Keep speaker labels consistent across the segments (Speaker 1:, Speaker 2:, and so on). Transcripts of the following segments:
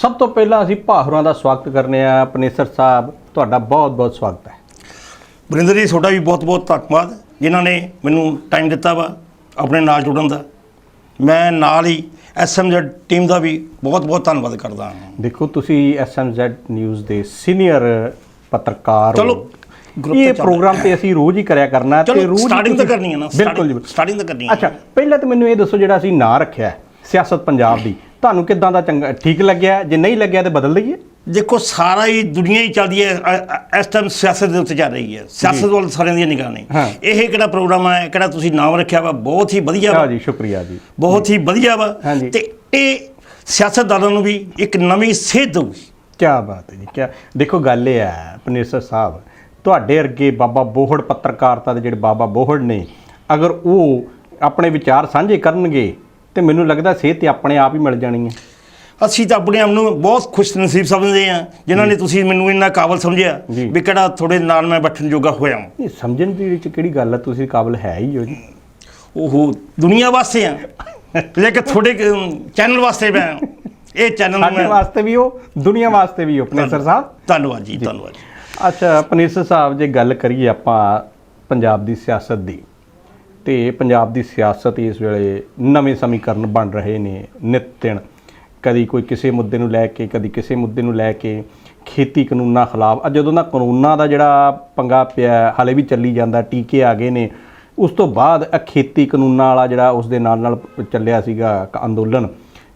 Speaker 1: ਸਭ ਤੋਂ ਪਹਿਲਾਂ ਅਸੀਂ ਭਾਹਰਾਂ ਦਾ ਸਵਾਗਤ ਕਰਨੇ ਆ। ਪਨੇਸਰ ਸਾਹਿਬ ਤੁਹਾਡਾ ਬਹੁਤ ਬਹੁਤ ਸਵਾਗਤ ਹੈ।
Speaker 2: ਵਰਿੰਦਰ ਜੀ ਤੁਹਾਡਾ ਵੀ ਬਹੁਤ ਬਹੁਤ ਧੰਨਵਾਦ ਜਿਨ੍ਹਾਂ ਨੇ ਮੈਨੂੰ ਟਾਈਮ ਦਿੱਤਾ ਵਾ ਆਪਣੇ ਨਾਲ ਜੁੜਨ ਦਾ। ਮੈਂ ਨਾਲ ਹੀ ਐਸਐਮਜ਼ੈਡ ਟੀਮ ਦਾ ਵੀ ਬਹੁਤ ਬਹੁਤ ਧੰਨਵਾਦ ਕਰਦਾ ਹਾਂ।
Speaker 1: ਦੇਖੋ ਤੁਸੀਂ ਐਸਐਮਜ਼ੈਡ ਨਿਊਜ਼ ਦੇ ਸੀਨੀਅਰ ਪੱਤਰਕਾਰ ਹੋ।
Speaker 2: ਚਲੋ,
Speaker 1: ਇਹ
Speaker 2: ਤਾਂ
Speaker 1: ਪ੍ਰੋਗਰਾਮ ਤੇ ਅਸੀਂ ਰੋਜ਼ ਹੀ ਕਰਿਆ ਕਰਨਾ
Speaker 2: ਚਲੋ
Speaker 1: ਰੋਜ਼
Speaker 2: ਸਟਾਰਟਿੰਗ ਤਾਂ ਕਰਨੀ ਹੈ ਨਾ
Speaker 1: ਬਿਲਕੁਲ ਜੀ।
Speaker 2: ਸਟਾਰਟਿੰਗ ਤਾਂ ਕਰਨੀ ਹੈ।
Speaker 1: ਅੱਛਾ ਪਹਿਲਾਂ ਤਾਂ ਮੈਨੂੰ ਇਹ ਦੱਸੋ ਜਿਹੜਾ ਅਸੀਂ ਨਾਂ ਰੱਖਿਆ ਸਿਆਸਤ ਪੰਜਾਬ ਦੀ। ਤੁਹਾਨੂੰ ਕਿੱਦਾਂ ਦਾ ਚੰਗਾ ਠੀਕ ਲੱਗਿਆ? ਜੇ ਨਹੀਂ ਲੱਗਿਆ ਤੇ ਬਦਲ ਦਈਏ।
Speaker 2: ਦੇਖੋ ਸਾਰਾ ਹੀ ਦੁਨੀਆ ਹੀ ਚੱਲਦੀ ਹੈ ਅ- ਇਸ ਟਾਈਮ ਸਿਆਸਤ ਦੇ ਉੱਤੇ ਚੱਲ ਰਹੀ ਹੈ। ਸਿਆਸਤ ਵੱਲ ਸਾਰਿਆਂ ਦੀਆਂ ਨਿਗਾਹ ਨੇ
Speaker 1: ਹਾਂ।
Speaker 2: ਇਹ ਕਿਹੜਾ ਪ੍ਰੋਗਰਾਮ ਹੈ ਕਿਹੜਾ ਤੁਸੀਂ ਨਾਮ ਰੱਖਿਆ ਵਾ ਬਹੁਤ ਹੀ ਵਧੀਆ
Speaker 1: ਹਾਂ
Speaker 2: ਵਾ
Speaker 1: ਜੀ ਸ਼ੁਕਰੀਆ ਜੀ।
Speaker 2: ਬਹੁਤ ਹੀ ਵਧੀਆ ਵਾ।
Speaker 1: ਹਾਂਜੀ।
Speaker 2: ਤੇ ਇਹ ਸਿਆਸਤਦਾਨਾਂ ਨੂੰ ਵੀ ਇੱਕ ਨਵੀਂ ਸੇਧ ਦਊਗੀ।
Speaker 1: ਕੀ ਬਾਤ ਹੈ ਜੀ ਕੀ ਦੇਖੋ ਗੱਲ ਇਹ ਹੈ ਪਨੇਸਰ ਸਾਹਿਬ ਤੁਹਾਡੇ ਵਰਗੇ ਬਾਬਾ ਬੋਹੜ ਪੱਤਰਕਾਰਤਾ ਦੇ ਜਿਹੜੇ ਬਾਬਾ ਬੋਹੜ ਨੇ ਅਗਰ ਉਹ ਆਪਣੇ ਵਿਚਾਰ ਸਾਂਝੇ ਕਰਨਗੇ ਤੇ ਮੈਨੂੰ ਲੱਗਦਾ ਸਿਹਤ ਤੇ ਆਪਣੇ ਆਪ ਹੀ ਮਿਲ ਜਾਣੀ ਹੈ।
Speaker 2: ਅਸੀਂ ਤਾਂ ਆਪਣੇ ਆਪ ਨੂੰ ਬਹੁਤ ਖੁਸ਼ ਨਸੀਬ ਸਮਝਦੇ ਹਾਂ ਜਿਨ੍ਹਾਂ ਨੇ ਤੁਸੀਂ ਮੈਨੂੰ ਇੰਨਾ ਕਾਬਲ ਸਮਝਿਆ
Speaker 1: ਜੀ।
Speaker 2: ਵੀ ਕਿਹੜਾ ਤੁਹਾਡੇ ਨਾਲ ਮੈਂ ਬੈਠਣ ਜੋਗਾ ਹੋਇਆ ਹਾਂ
Speaker 1: ਇਹ ਸਮਝਣ ਦੀ ਵਿੱਚ ਕਿਹੜੀ ਗੱਲ ਹੈ ਤੁਸੀਂ ਕਾਬਲ ਹੈ ਹੀ ਹੋ ਜੀ।
Speaker 2: ਉਹ ਦੁਨੀਆ ਵਾਸਤੇ ਆ ਲੇਕਿਨ ਤੁਹਾਡੇ ਚੈਨਲ ਵਾਸਤੇ ਮੈਂ ਇਹ ਚੈਨਲ
Speaker 1: ਸਾਡੇ
Speaker 2: ਮੈਂ
Speaker 1: ਵਾਸਤੇ ਵੀ ਹੋ ਦੁਨੀਆ ਵਾਸਤੇ ਵੀ ਹੋ ਪਨੇਸਰ ਸਾਹਿਬ।
Speaker 2: ਧੰਨਵਾਦ ਜੀ ਧੰਨਵਾਦ ਜੀ।
Speaker 1: ਅੱਛਾ ਪਨੇਸਰ ਸਾਹਿਬ ਜੇ ਗੱਲ ਕਰੀਏ ਆਪਾਂ ਪੰਜਾਬ ਦੀ ਸਿਆਸਤ ਦੀ ਤੇ ਪੰਜਾਬ ਦੀ ਸਿਆਸਤ ਇਸ ਵੇਲੇ ਨਵੇਂ ਸਮੀਕਰਨ ਬਣ ਰਹੇ ਨੇ ਨਿਤ ਦਿਨ। ਕਦੀ ਕੋਈ ਕਿਸੇ ਮੁੱਦੇ ਨੂੰ ਲੈ ਕੇ ਕਦੀ ਕਿਸੇ ਮੁੱਦੇ ਨੂੰ ਲੈ ਕੇ ਖੇਤੀ ਕਾਨੂੰਨਾਂ ਖਿਲਾਫ ਅੱਜ ਜਦੋਂ ਦਾ ਕਾਨੂੰਨਾਂ ਦਾ ਜਿਹੜਾ ਪੰਗਾ ਪਿਆ ਹਾਲੇ ਵੀ ਚੱਲੀ ਜਾਂਦਾ ਟੀਕੇ ਆ ਗਏ ਨੇ ਉਸ ਤੋਂ ਬਾਅਦ ਇਹ ਖੇਤੀ ਕਾਨੂੰਨਾਂ ਵਾਲਾ ਜਿਹੜਾ ਉਸ ਦੇ ਨਾਲ ਨਾਲ ਚੱਲਿਆ ਸੀਗਾ ਅੰਦੋਲਨ।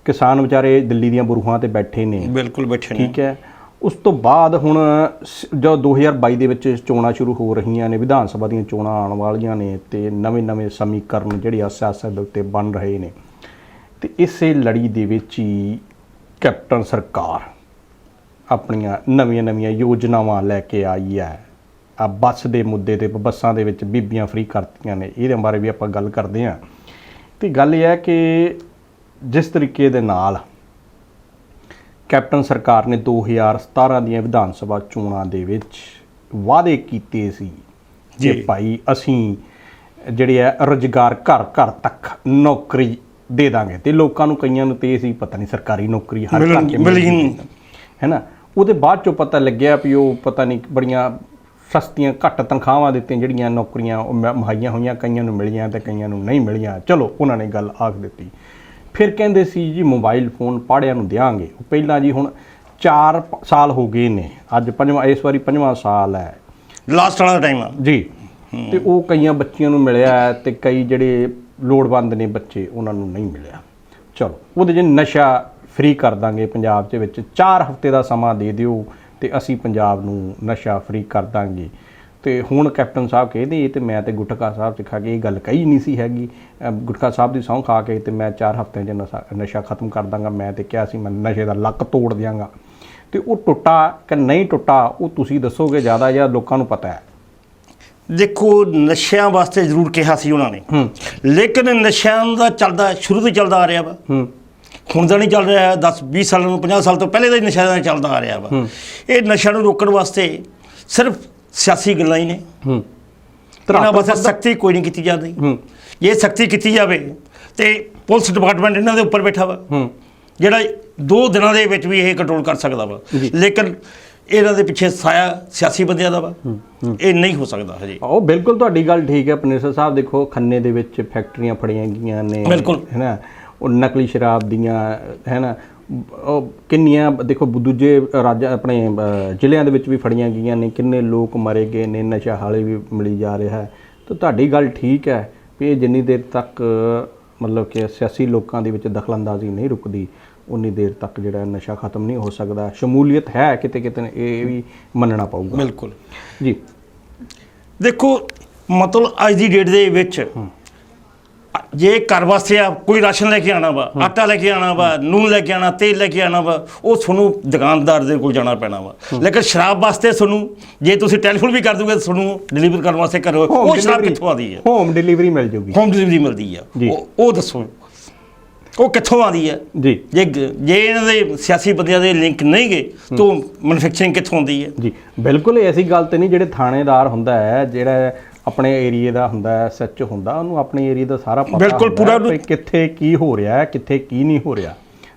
Speaker 1: ਕਿਸਾਨ ਵਿਚਾਰੇ ਦਿੱਲੀ ਦੀਆਂ ਬਰੂਹਾਂ ਤੇ ਬੈਠੇ ਨੇ।
Speaker 2: ਬਿਲਕੁਲ ਬੈਠੇ ਨੇ।
Speaker 1: ਠੀਕ ਹੈ। ਉਸ ਤੋਂ ਬਾਅਦ ਹੁਣ ਸ- ਜੋ 2022 ਦੇ ਵਿੱਚ ਚੋਣਾਂ ਸ਼ੁਰੂ ਹੋ ਰਹੀਆਂ ਨੇ, ਵਿਧਾਨ ਸਭਾ ਦੀਆਂ ਚੋਣਾਂ ਆਉਣ ਵਾਲੀਆਂ ਨੇ ਤੇ ਨਵੇਂ-ਨਵੇਂ ਸਮੀਕਰਨ ਜਿਹੜੇ ਆ ਸਿਆਸਤ ਦੇ ਉੱਤੇ ਬਣ ਰਹੇ ਨੇ। ਤੇ ਇਸੇ ਲੜੀ ਦੇ ਵਿੱਚ ਹੀ ਕੈਪਟਨ ਸਰਕਾਰ ਆਪਣੀਆਂ ਨਵੀਆਂ-ਨਵੀਆਂ ਯੋਜਨਾਵਾਂ ਲੈ ਕੇ ਆਈ ਹੈ। ਆ ਬੱਸ ਦੇ ਮੁੱਦੇ ਤੇ, ਬੱਸਾਂ ਦੇ ਵਿੱਚ ਬੀਬੀਆਂ ਫ੍ਰੀ ਕਰਤੀਆਂ ਨੇ, ਇਹਦੇ ਬਾਰੇ ਵੀ ਆਪਾਂ ਗੱਲ ਕਰਦੇ ਹਾਂ। ਤੇ ਗੱਲ ਇਹ ਹੈ ਕਿ ਜਿਸ ਤਰੀਕੇ ਦੇ ਨਾਲ ਕੈਪਟਨ ਸਰਕਾਰ ਨੇ 2017 ਦੀਆਂ ਵਿਧਾਨ ਸਭਾ ਚੋਣਾਂ ਦੇ ਵਿੱਚ ਵਾਅਦੇ ਕੀਤੇ ਸੀ ਕਿ
Speaker 2: ਜੀ।
Speaker 1: ਭਾਈ ਅਸੀਂ ਜਿਹੜੇ ਆ ਰੁਜ਼ਗਾਰ ਘਰ ਘਰ ਤੱਕ ਨੌਕਰੀ ਦੇ ਦਾਂਗੇ ਤੇ ਲੋਕਾਂ ਨੂੰ ਕਈਆਂ ਨੂੰ ਤੇ ਸੀ ਪਤਾ ਨਹੀਂ ਸਰਕਾਰੀ ਨੌਕਰੀ ਹਰ
Speaker 2: ਮਿਲਣ-
Speaker 1: ਘਰ 'ਚ
Speaker 2: ਮਿਲੀ
Speaker 1: ਮਿਲੇਗੀ।
Speaker 2: ਨਹੀਂ।
Speaker 1: ਹੈ ਨਾ ਉਹਦੇ ਬਾਅਦ ਚੋਂ ਪਤਾ ਲੱਗਿਆ ਵੀ ਉਹ ਪਤਾ ਨਹੀਂ ਬੜੀਆਂ ਸਸਤੀਆਂ ਘੱਟ ਤਨਖਾਹਾਂ ਦਿੱਤੀਆਂ ਜਿਹੜੀਆਂ ਨੌਕਰੀਆਂ ਉਹ ਮੁਹੱਈਆ ਹੋਈਆਂ ਕਈਆਂ ਨੂੰ ਮਿਲੀਆਂ ਤੇ ਕਈਆਂ ਨੂੰ ਨਹੀਂ ਮਿਲੀਆਂ ਚਲੋ ਉਹਨਾਂ ਨੇ ਗੱਲ ਆਖ ਦਿੱਤੀ ਫਿਰ ਕਹਿੰਦੇ ਸੀ ਜੀ ਮੋਬਾਈਲ ਫੋਨ ਪਾੜਿਆਂ ਨੂੰ ਦਿਆਂਗੇ। ਉਹ ਪਹਿਲਾਂ ਜੀ ਹੁਣ 4 ਸਾਲ ਹੋ ਗਏ ਨੇ। ਅੱਜ ਪੰਜਵਾਂ ਇਸ ਵਾਰੀ ਪੰਜਵਾਂ ਸਾਲ ਹੈ।
Speaker 2: ਲਾਸਟ ਵਾਲਾ ਟਾਈਮ ਆ।
Speaker 1: ਜੀ। ਤੇ ਉਹ ਕਈਆਂ ਬੱਚਿਆਂ ਨੂੰ ਮਿਲਿਆ ਤੇ ਕਈ ਜਿਹੜੇ ਲੋੜਵੰਦ ਨੇ ਬੱਚੇ ਉਹਨਾਂ ਨੂੰ ਨਹੀਂ ਮਿਲਿਆ। ਚਲੋ ਉਹਦੇ ਜੇ ਨਸ਼ਾ ਫ੍ਰੀ ਕਰ ਦਾਂਗੇ ਪੰਜਾਬ ਦੇ ਵਿੱਚ। 4 ਹਫ਼ਤੇ ਦਾ ਸਮਾਂ ਦੇ ਦਿਓ ਤੇ ਅਸੀਂ ਪੰਜਾਬ ਨੂੰ ਨਸ਼ਾ ਫ੍ਰੀ ਕਰ ਦਾਂਗੇ। ਤੇ ਹੁਣ ਕੈਪਟਨ ਸਾਹਿਬ ਕਹਿੰਦੇ ਇਹ ਤੇ ਮੈਂ ਤੇ ਗੁਟਕਾ ਸਾਹਿਬ ਚ ਖਾ ਕੇ ਇਹ ਗੱਲ ਕਹੀ ਨਹੀਂ ਸੀ ਹੈਗੀ। ਗੁਟਕਾ ਸਾਹਿਬ ਦੀ ਸਹੁੰ ਖਾ ਕੇ ਤੇ ਮੈਂ 4 ਹਫ਼ਤਿਆਂ 'ਚ ਨਸ਼ਾ ਨਸ਼ਾ ਖਤਮ ਕਰ ਦਾਂਗਾ। ਮੈਂ ਤੇ ਕਿਹਾ ਸੀ ਮੈਂ ਨਸ਼ੇ ਦਾ ਲੱਕ ਤੋੜ ਦਿਆਂਗਾ। ਤੇ ਉਹ ਟੁੱਟਾ ਕਿ ਨਹੀਂ ਟੁੱਟਾ ਉਹ ਤੁਸੀਂ ਦੱਸੋਗੇ ਜ਼ਿਆਦਾ ਜਾਂ ਲੋਕਾਂ ਨੂੰ ਪਤਾ ਹੈ।
Speaker 2: ਦੇਖੋ ਨਸ਼ਿਆਂ ਵਾਸਤੇ ਜ਼ਰੂਰ ਕਿਹਾ ਸੀ ਉਹਨਾਂ ਨੇ। ਲੇਕਿਨ ਨਸ਼ਿਆਂ ਦਾ ਚੱਲਦਾ ਸ਼ੁਰੂ ਤੋਂ ਚੱਲਦਾ ਆ ਰਿਹਾ ਵਾ। ਹੁਣ ਤਾਂ ਨਹੀਂ ਚੱਲ ਰਿਹਾ 10 20 ਸਾਲਾਂ ਨੂੰ 50 ਸਾਲ ਤੋਂ ਪਹਿਲੇ ਦਾ ਹੀ ਨਸ਼ਾ ਦਾ ਚੱਲਦਾ ਆ ਰਿਹਾ ਵਾ। ਇਹ ਨਸ਼ਾ ਨੂੰ ਰੋਕਣ ਵਾਸਤੇ ਸਿਰਫ ਸਿਆਸੀ ਗੱਲਾਂ ਹੀ ਨੇ।
Speaker 1: ਹੂੰ।
Speaker 2: ਇਹਨਾਂ ਵਾਸਤੇ ਸਖਤੀ ਕੋਈ ਨਹੀਂ ਕੀਤੀ ਜਾਂਦੀ।
Speaker 1: ਹੂੰ।
Speaker 2: ਜੇ ਸਖਤੀ ਕੀਤੀ ਜਾਵੇ ਤੇ ਪੁਲਿਸ ਡਿਪਾਰਟਮੈਂਟ ਇਹਨਾਂ ਦੇ ਉੱਪਰ ਬੈਠਾ ਵਾ।
Speaker 1: ਹੂੰ।
Speaker 2: ਜਿਹੜਾ ਦੋ ਦਿਨਾਂ ਦੇ ਵਿੱਚ ਵੀ ਇਹ ਕੰਟਰੋਲ ਕਰ ਸਕਦਾ ਵਾ। ਲੇਕਿਨ ਇਹਨਾਂ ਦੇ ਪਿੱਛੇ ਸਾਇਆ ਸਿਆਸੀ ਬੰਦਿਆਂ ਦਾ ਵਾ। ਇਹ ਨਹੀਂ ਹੋ ਸਕਦਾ ਹਜੇ।
Speaker 1: ਉਹ ਬਿਲਕੁਲ ਤੁਹਾਡੀ ਗੱਲ ਠੀਕ ਹੈ। ਪਨੇਸਰ ਸਾਹਿਬ ਦੇਖੋ ਖੰਨੇ ਦੇ ਵਿੱਚ ਫੈਕਟਰੀਆਂ ਫੜੀਆਂ ਗਈਆਂ ਨੇ।
Speaker 2: ਬਿਲਕੁਲ।
Speaker 1: ਹੈ ਨਾ? ਉਹ ਨਕਲੀ ਸ਼ਰਾਬ ਦੀਆਂ ਹੈ ਨਾ? ਉਹ ਕਿੰਨੀਆਂ ਦੇਖੋ ਦੂਜੇ ਰਾਜ ਆਪਣੇ ਜ਼ਿਲ੍ਹਿਆਂ ਦੇ ਵਿੱਚ ਵੀ ਫੜੀਆਂ ਗਈਆਂ ਨੇ ਕਿੰਨੇ ਲੋਕ ਮਰੇ ਗਏ ਨੇ ਨਸ਼ਾ ਹਾਲੇ ਵੀ ਮਿਲੀ ਜਾ ਰਿਹਾ ਹੈ। ਤਾਂ ਤੁਹਾਡੀ ਗੱਲ ਠੀਕ ਹੈ ਵੀ ਇਹ ਜਿੰਨੀ ਦੇਰ ਤੱਕ ਮਤਲਬ ਕਿ ਸਿਆਸੀ ਲੋਕਾਂ ਦੇ ਵਿੱਚ ਦਖਲਅੰਦਾਜ਼ੀ ਨਹੀਂ ਰੁਕਦੀ ਉਨੀ ਦੇਰ ਤੱਕ ਜਿਹੜਾ ਨਸ਼ਾ ਖਤਮ ਨਹੀਂ ਹੋ ਸਕਦਾ। ਸ਼ਮੂਲੀਅਤ ਹੈ ਕਿਤੇ ਕਿਤੇ ਇਹ ਵੀ ਮੰਨਣਾ ਪਊਗਾ।
Speaker 2: ਬਿਲਕੁਲ।
Speaker 1: ਜੀ।
Speaker 2: ਦੇਖੋ ਮਤਲਬ ਅੱਜ ਦੀ ਡੇਟ ਦੇ ਵਿੱਚ ਜੇ ਘਰ ਵਾਸਤੇ ਆ ਕੋਈ ਰਾਸ਼ਨ ਲੈ ਕੇ ਆਣਾ ਵਾ ਆਟਾ ਲੈ ਕੇ ਆਣਾ ਵਾ ਨੂਨ ਲੈ ਕੇ ਆਣਾ ਤੇਲ ਲੈ ਕੇ ਆਣਾ ਵਾ ਉਹ ਤੁਹਾਨੂੰ ਦੁਕਾਨਦਾਰ ਦੇ ਕੋਲ ਜਾਣਾ ਪੈਣਾ ਵਾ। ਲੇਕਿਨ ਸ਼ਰਾਬ ਵਾਸਤੇ ਤੁਹਾਨੂੰ ਜੇ ਤੁਸੀਂ ਟੈਲੀਫੋਨ ਵੀ ਕਰ ਦੋਗੇ ਤੁਹਾਨੂੰ ਡਿਲੀਵਰ ਕਰਨ ਵਾਸਤੇ ਕਰੋ ਉਹ ਸ਼ਰਾਬ ਕਿੱਥੋਂ ਆਦੀ ਹੈ
Speaker 1: ਹੋਮ ਡਿਲੀਵਰੀ ਮਿਲ ਜੂਗੀ।
Speaker 2: ਹੋਮ ਡਿਲੀਵਰੀ ਮਿਲਦੀ ਆ। ਉਹ ਦੱਸੋ। ਉਹ ਕਿੱਥੋਂ ਆਦੀ ਹੈ
Speaker 1: ਜੀ।
Speaker 2: ਜੇ ਇਹਨਾਂ ਦੇ ਸਿਆਸੀ ਬੰਦਿਆਂ ਦੇ ਲਿੰਕ ਨਹੀਂ ਗਏ ਤਾਂ ਮੈਨੂਫੈਕਚਰਿੰਗ ਕਿੱਥੋਂ ਆਉਂਦੀ ਹੈ
Speaker 1: ਜੀ ਬਿਲਕੁਲ ਐਸੀ ਗੱਲ ਤੇ ਨਹੀਂ ਜਿਹੜੇ ਥਾਣੇਦਾਰ ਹੁੰਦਾ ਹੈ ਜਿਹੜਾ ਆਪਣੇ ਏਰੀਏ ਦਾ ਹੁੰਦਾ ਹੈ ਸੱਚ ਹੁੰਦਾ ਉਹਨੂੰ ਆਪਣੇ ਏਰੀਏ ਦਾ ਸਾਰਾ ਪਤਾ
Speaker 2: ਬਿਲਕੁਲ ਪੂਰਾ
Speaker 1: ਕਿੱਥੇ ਕੀ ਹੋ ਰਿਹਾ ਹੈ ਕਿੱਥੇ ਕੀ ਨਹੀਂ ਹੋ ਰਿਹਾ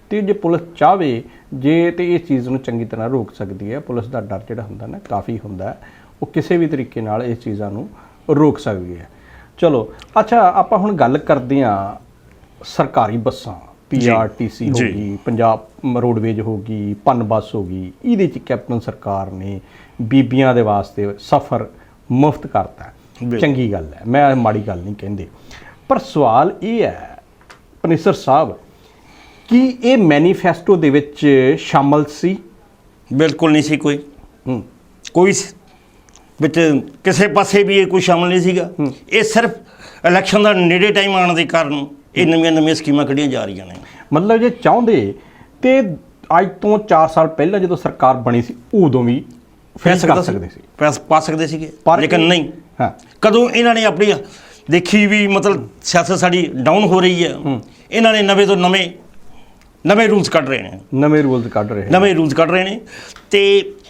Speaker 1: ਤੇ ਜੇ ਪੁਲਿਸ ਚਾਹਵੇ ਜੇ ਤੇ ਇਸ ਚੀਜ਼ ਨੂੰ ਚੰਗੀ ਤਰ੍ਹਾਂ ਰੋਕ ਸਕਦੀ ਹੈ ਪੁਲਿਸ ਦਾ ਡਰ ਜਿਹੜਾ ਹੁੰਦਾ ਨਾ ਕਾਫੀ ਹੁੰਦਾ ਉਹ ਕਿਸੇ ਵੀ ਤਰੀਕੇ ਨਾਲ ਇਸ ਚੀਜ਼ਾਂ ਨੂੰ ਰੋਕ ਸਕਦੀ ਹੈ ਚਲੋ ਅੱਛਾ ਆਪਾਂ ਹੁਣ ਗੱਲ ਕਰਦੇ ਹਾਂ ਸਰਕਾਰੀ ਬੱਸਾਂ ਪੀਆਰਟੀਸੀ ਹੋ। ਗਈ ਪੰਜਾਬ ਰੋਡਵੇਜ ਹੋ ਗਈ ਪਨ ਬੱਸ ਹੋ ਗਈ ਇਹਦੇ ਚ ਕੈਪਟਨ ਸਰਕਾਰ ਨੇ ਬੀਬੀਆਂ ਦੇ ਵਾਸਤੇ ਸਫ਼ਰ ਮੁਫਤ ਕਰਤਾ। ਚੰਗੀ ਗੱਲ ਹੈ ਮੈਂ ਮਾੜੀ ਗੱਲ ਨਹੀਂ ਕਹਿੰਦੇ। ਪਰ ਸਵਾਲ ਇਹ ਹੈ ਪਨਿਸਰ ਸਾਹਿਬ ਕੀ ਇਹ ਮੈਨੀਫੈਸਟੋ ਦੇ ਵਿੱਚ ਸ਼ਾਮਲ ਸੀ?
Speaker 2: ਬਿਲਕੁਲ ਨਹੀਂ ਸੀ ਕੋਈ। ਕੋਈ ਸ- ਵਿੱਚ ਕਿਸੇ ਪਾਸੇ ਵੀ ਇਹ ਕੋਈ ਸ਼ਾਮਲ ਨਹੀਂ ਸੀਗਾ। ਇਹ ਸਿਰਫ ਇਲੈਕਸ਼ਨ ਦਾ ਨੇੜੇ ਟਾਈਮ ਆਉਣ ਦੇ ਕਾਰਨ ਇਹ ਨਵੀਆਂ ਨਵੀਆਂ ਸਕੀਮਾਂ ਕੱਢੀਆਂ ਜਾ ਰਹੀਆਂ ਨੇ।
Speaker 1: ਮਤਲਬ ਜੇ ਚਾਹੁੰਦੇ ਤੇ ਅੱਜ ਤੋਂ 4 ਸਾਲ ਪਹਿਲਾਂ ਜਦੋਂ ਸਰਕਾਰ ਬਣੀ ਸੀ ਉਦੋਂ ਵੀ ਫੈਸ ਕਰ ਸਕਦੇ ਸੀ।
Speaker 2: ਪਾ ਸਕਦੇ ਸੀਗੇ। ਲੇਕਿਨ ਨਹੀਂ।
Speaker 1: ਹਾਂ।
Speaker 2: ਕਦੋਂ ਇਹਨਾਂ ਨੇ ਆਪਣੀ ਦੇਖੀ ਵੀ ਮਤਲਬ ਸਿਆਸਤ ਸਾਡੀ ਡਾਊਨ ਹੋ ਰਹੀ ਹੈ ਇਹਨਾਂ ਨੇ ਨਵੇਂ ਤੋਂ ਨਵੇਂ ਨਵੇਂ ਰੂਲਸ ਕੱਢ ਰਹੇ ਨੇ।
Speaker 1: ਨਵੇਂ ਰੂਲਸ ਕੱਢ ਰਹੇ
Speaker 2: ਨਵੇਂ ਰੂਲਸ ਕੱਢ ਰਹੇ ਨੇ। ਤੇ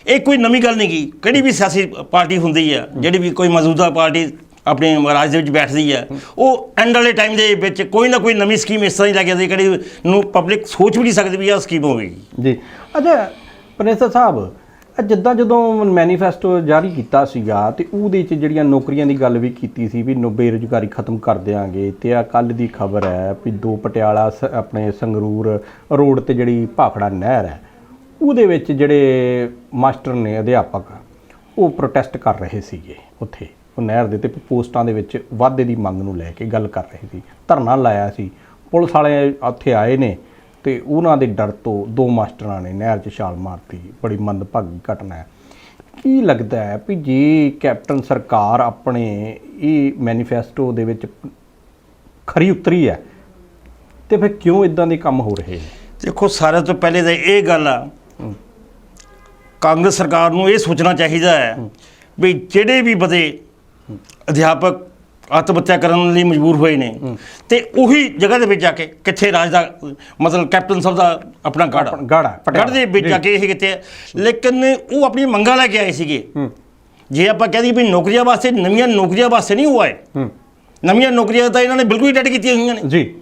Speaker 2: ਇਹ ਕੋਈ ਨਵੀਂ ਗੱਲ ਨਹੀਂ ਗੀ। ਕਿਹੜੀ ਵੀ ਸਿਆਸੀ ਪਾਰਟੀ ਹੁੰਦੀ ਹੈ ਜਿਹੜੀ ਵੀ ਕੋਈ ਮੌਜੂਦਾ ਪਾਰਟੀ ਆਪਣੇ ਰਾਜ ਦੇ ਵਿੱਚ ਬੈਠਦੀ ਹੈ ਉਹ ਐਂਡ ਵਾਲੇ ਟਾਈਮ ਦੇ ਵਿੱਚ ਕੋਈ ਨਾ ਕੋਈ ਨਵੀਂ ਸਕੀਮ ਇਸ ਤਰ੍ਹਾਂ ਹੀ ਲੈ ਕੇ ਆਉਂਦੀ ਕਿਹੜੀ ਨੂੰ ਪਬਲਿਕ ਸੋਚ ਵੀ ਨਹੀਂ ਸਕਦੀ ਵੀ ਆਹ ਸਕੀਮ ਹੋਵੇਗੀ।
Speaker 1: ਜੀ। ਅੱਛਾ ਪ੍ਰੋਫੈਸਰ ਸਾਹਿਬ ਇਹ ਜਿੱਦਾਂ ਜਦੋਂ ਮੈਨੀਫੈਸਟੋ ਜਾਰੀ ਕੀਤਾ ਸੀਗਾ ਤੇ ਉਹਦੇ ਚ ਜਿਹੜੀਆਂ ਨੌਕਰੀਆਂ ਦੀ ਗੱਲ ਵੀ ਕੀਤੀ ਸੀ ਵੀ ਨੋ ਬੇਰੁਜ਼ਗਾਰੀ ਖਤਮ ਕਰ ਦਿਆਂਗੇ ਤੇ ਆ ਕੱਲ ਦੀ ਖਬਰ ਹੈ ਵੀ ਦੋ ਪਟਿਆਲਾ ਸ- ਆਪਣੇ ਸੰਗਰੂਰ ਰੋਡ ਤੇ ਜਿਹੜੀ ਭਾਖੜਾ ਨਹਿਰ ਹੈ, ਉਹਦੇ ਵਿੱਚ ਜਿਹੜੇ ਮਾਸਟਰ ਨੇ, ਅਧਿਆਪਕ, ਉਹ ਪ੍ਰੋਟੈਸਟ ਕਰ ਰਹੇ ਸੀਗੇ ਉੱਥੇ। ਉਹ ਨਹਿਰ ਦੇ ਤੇ ਪੋਸਟਾਂ ਦੇ ਵਿੱਚ ਵਾਧੇ ਦੀ ਮੰਗ ਨੂੰ ਲੈ ਕੇ ਗੱਲ ਕਰ ਰਹੇ ਸੀ। ਧਰਨਾ ਲਾਇਆ ਸੀ। ਪੁਲਿਸ ਵਾਲੇ ਉੱਥੇ ਆਏ ਨੇ। ਤੇ ਉਹਨਾਂ ਦੇ ਡਰ ਤੋਂ ਦੋ ਮਾਸਟਰਾਂ ਨੇ ਨਹਿਰ 'ਚ ਛਾਲ ਮਾਰਤੀ। ਬੜੀ ਮੰਦਭਾਗੀ ਘਟਨਾ ਹੈ। ਕੀ ਲੱਗਦਾ ਹੈ ਵੀ ਜੇ ਕੈਪਟਨ ਸਰਕਾਰ ਆਪਣੇ ਇਹ ਮੈਨੀਫੈਸਟੋ ਦੇ ਵਿੱਚ ਖਰੀ ਉਤਰੀ ਹੈ ਤੇ ਫਿਰ ਕਿਉਂ ਇਦਾਂ ਦੇ ਕੰਮ ਹੋ ਰਹੇ ਨੇ?
Speaker 2: ਦੇਖੋ ਸਾਰਿਆਂ ਤੋਂ ਪਹਿਲੇ ਤਾਂ ਇਹ ਗੱਲ ਆ ਕਾਂਗਰਸ ਸਰਕਾਰ ਨੂੰ ਇਹ ਸੋਚਣਾ ਚਾਹੀਦਾ ਹੈ। ਵੀ ਜਿਹੜੇ ਵੀ ਬਦੇ ਅਧਿਆਪਕ ਆਤਮ ਹੱਤਿਆ ਕਰਨ ਲਈ ਮਜਬੂਰ ਹੋਏ ਨੇ। ਤੇ ਉਹੀ ਜਗ੍ਹਾ ਦੇ ਵਿੱਚ ਜਾ ਕੇ ਕਿੱਥੇ ਰਾਜ ਦਾ ਮਤਲਬ ਕੈਪਟਨ ਸਾਹਿਬ ਦਾ ਆਪਣਾ ਗੜ।
Speaker 1: ਪਟਿਆਲਾ।
Speaker 2: ਗੜ ਦੇ ਵਿੱਚ ਜਾ ਕੇ ਇਹ ਕਿਤੇ। ਲੇਕਿਨ ਉਹ ਆਪਣੀ ਮੰਗਾਂ ਲੈ ਕੇ ਆਏ ਸੀਗੇ। ਜੇ ਆਪਾਂ ਕਹਦੇ ਵੀ ਨੌਕਰੀਆਂ ਵਾਸਤੇ ਨਵੀਆਂ ਨੌਕਰੀਆਂ ਵਾਸਤੇ ਨਹੀਂ ਉਹ ਆਏ। ਨਵੀਆਂ ਨੌਕਰੀਆਂ ਤਾਂ ਇਹਨਾਂ ਨੇ ਬਿਲਕੁਲ ਹੀ ਡੈਡ ਕੀਤੀਆਂ ਹੋਈਆਂ ਨੇ।
Speaker 1: ਜੀ।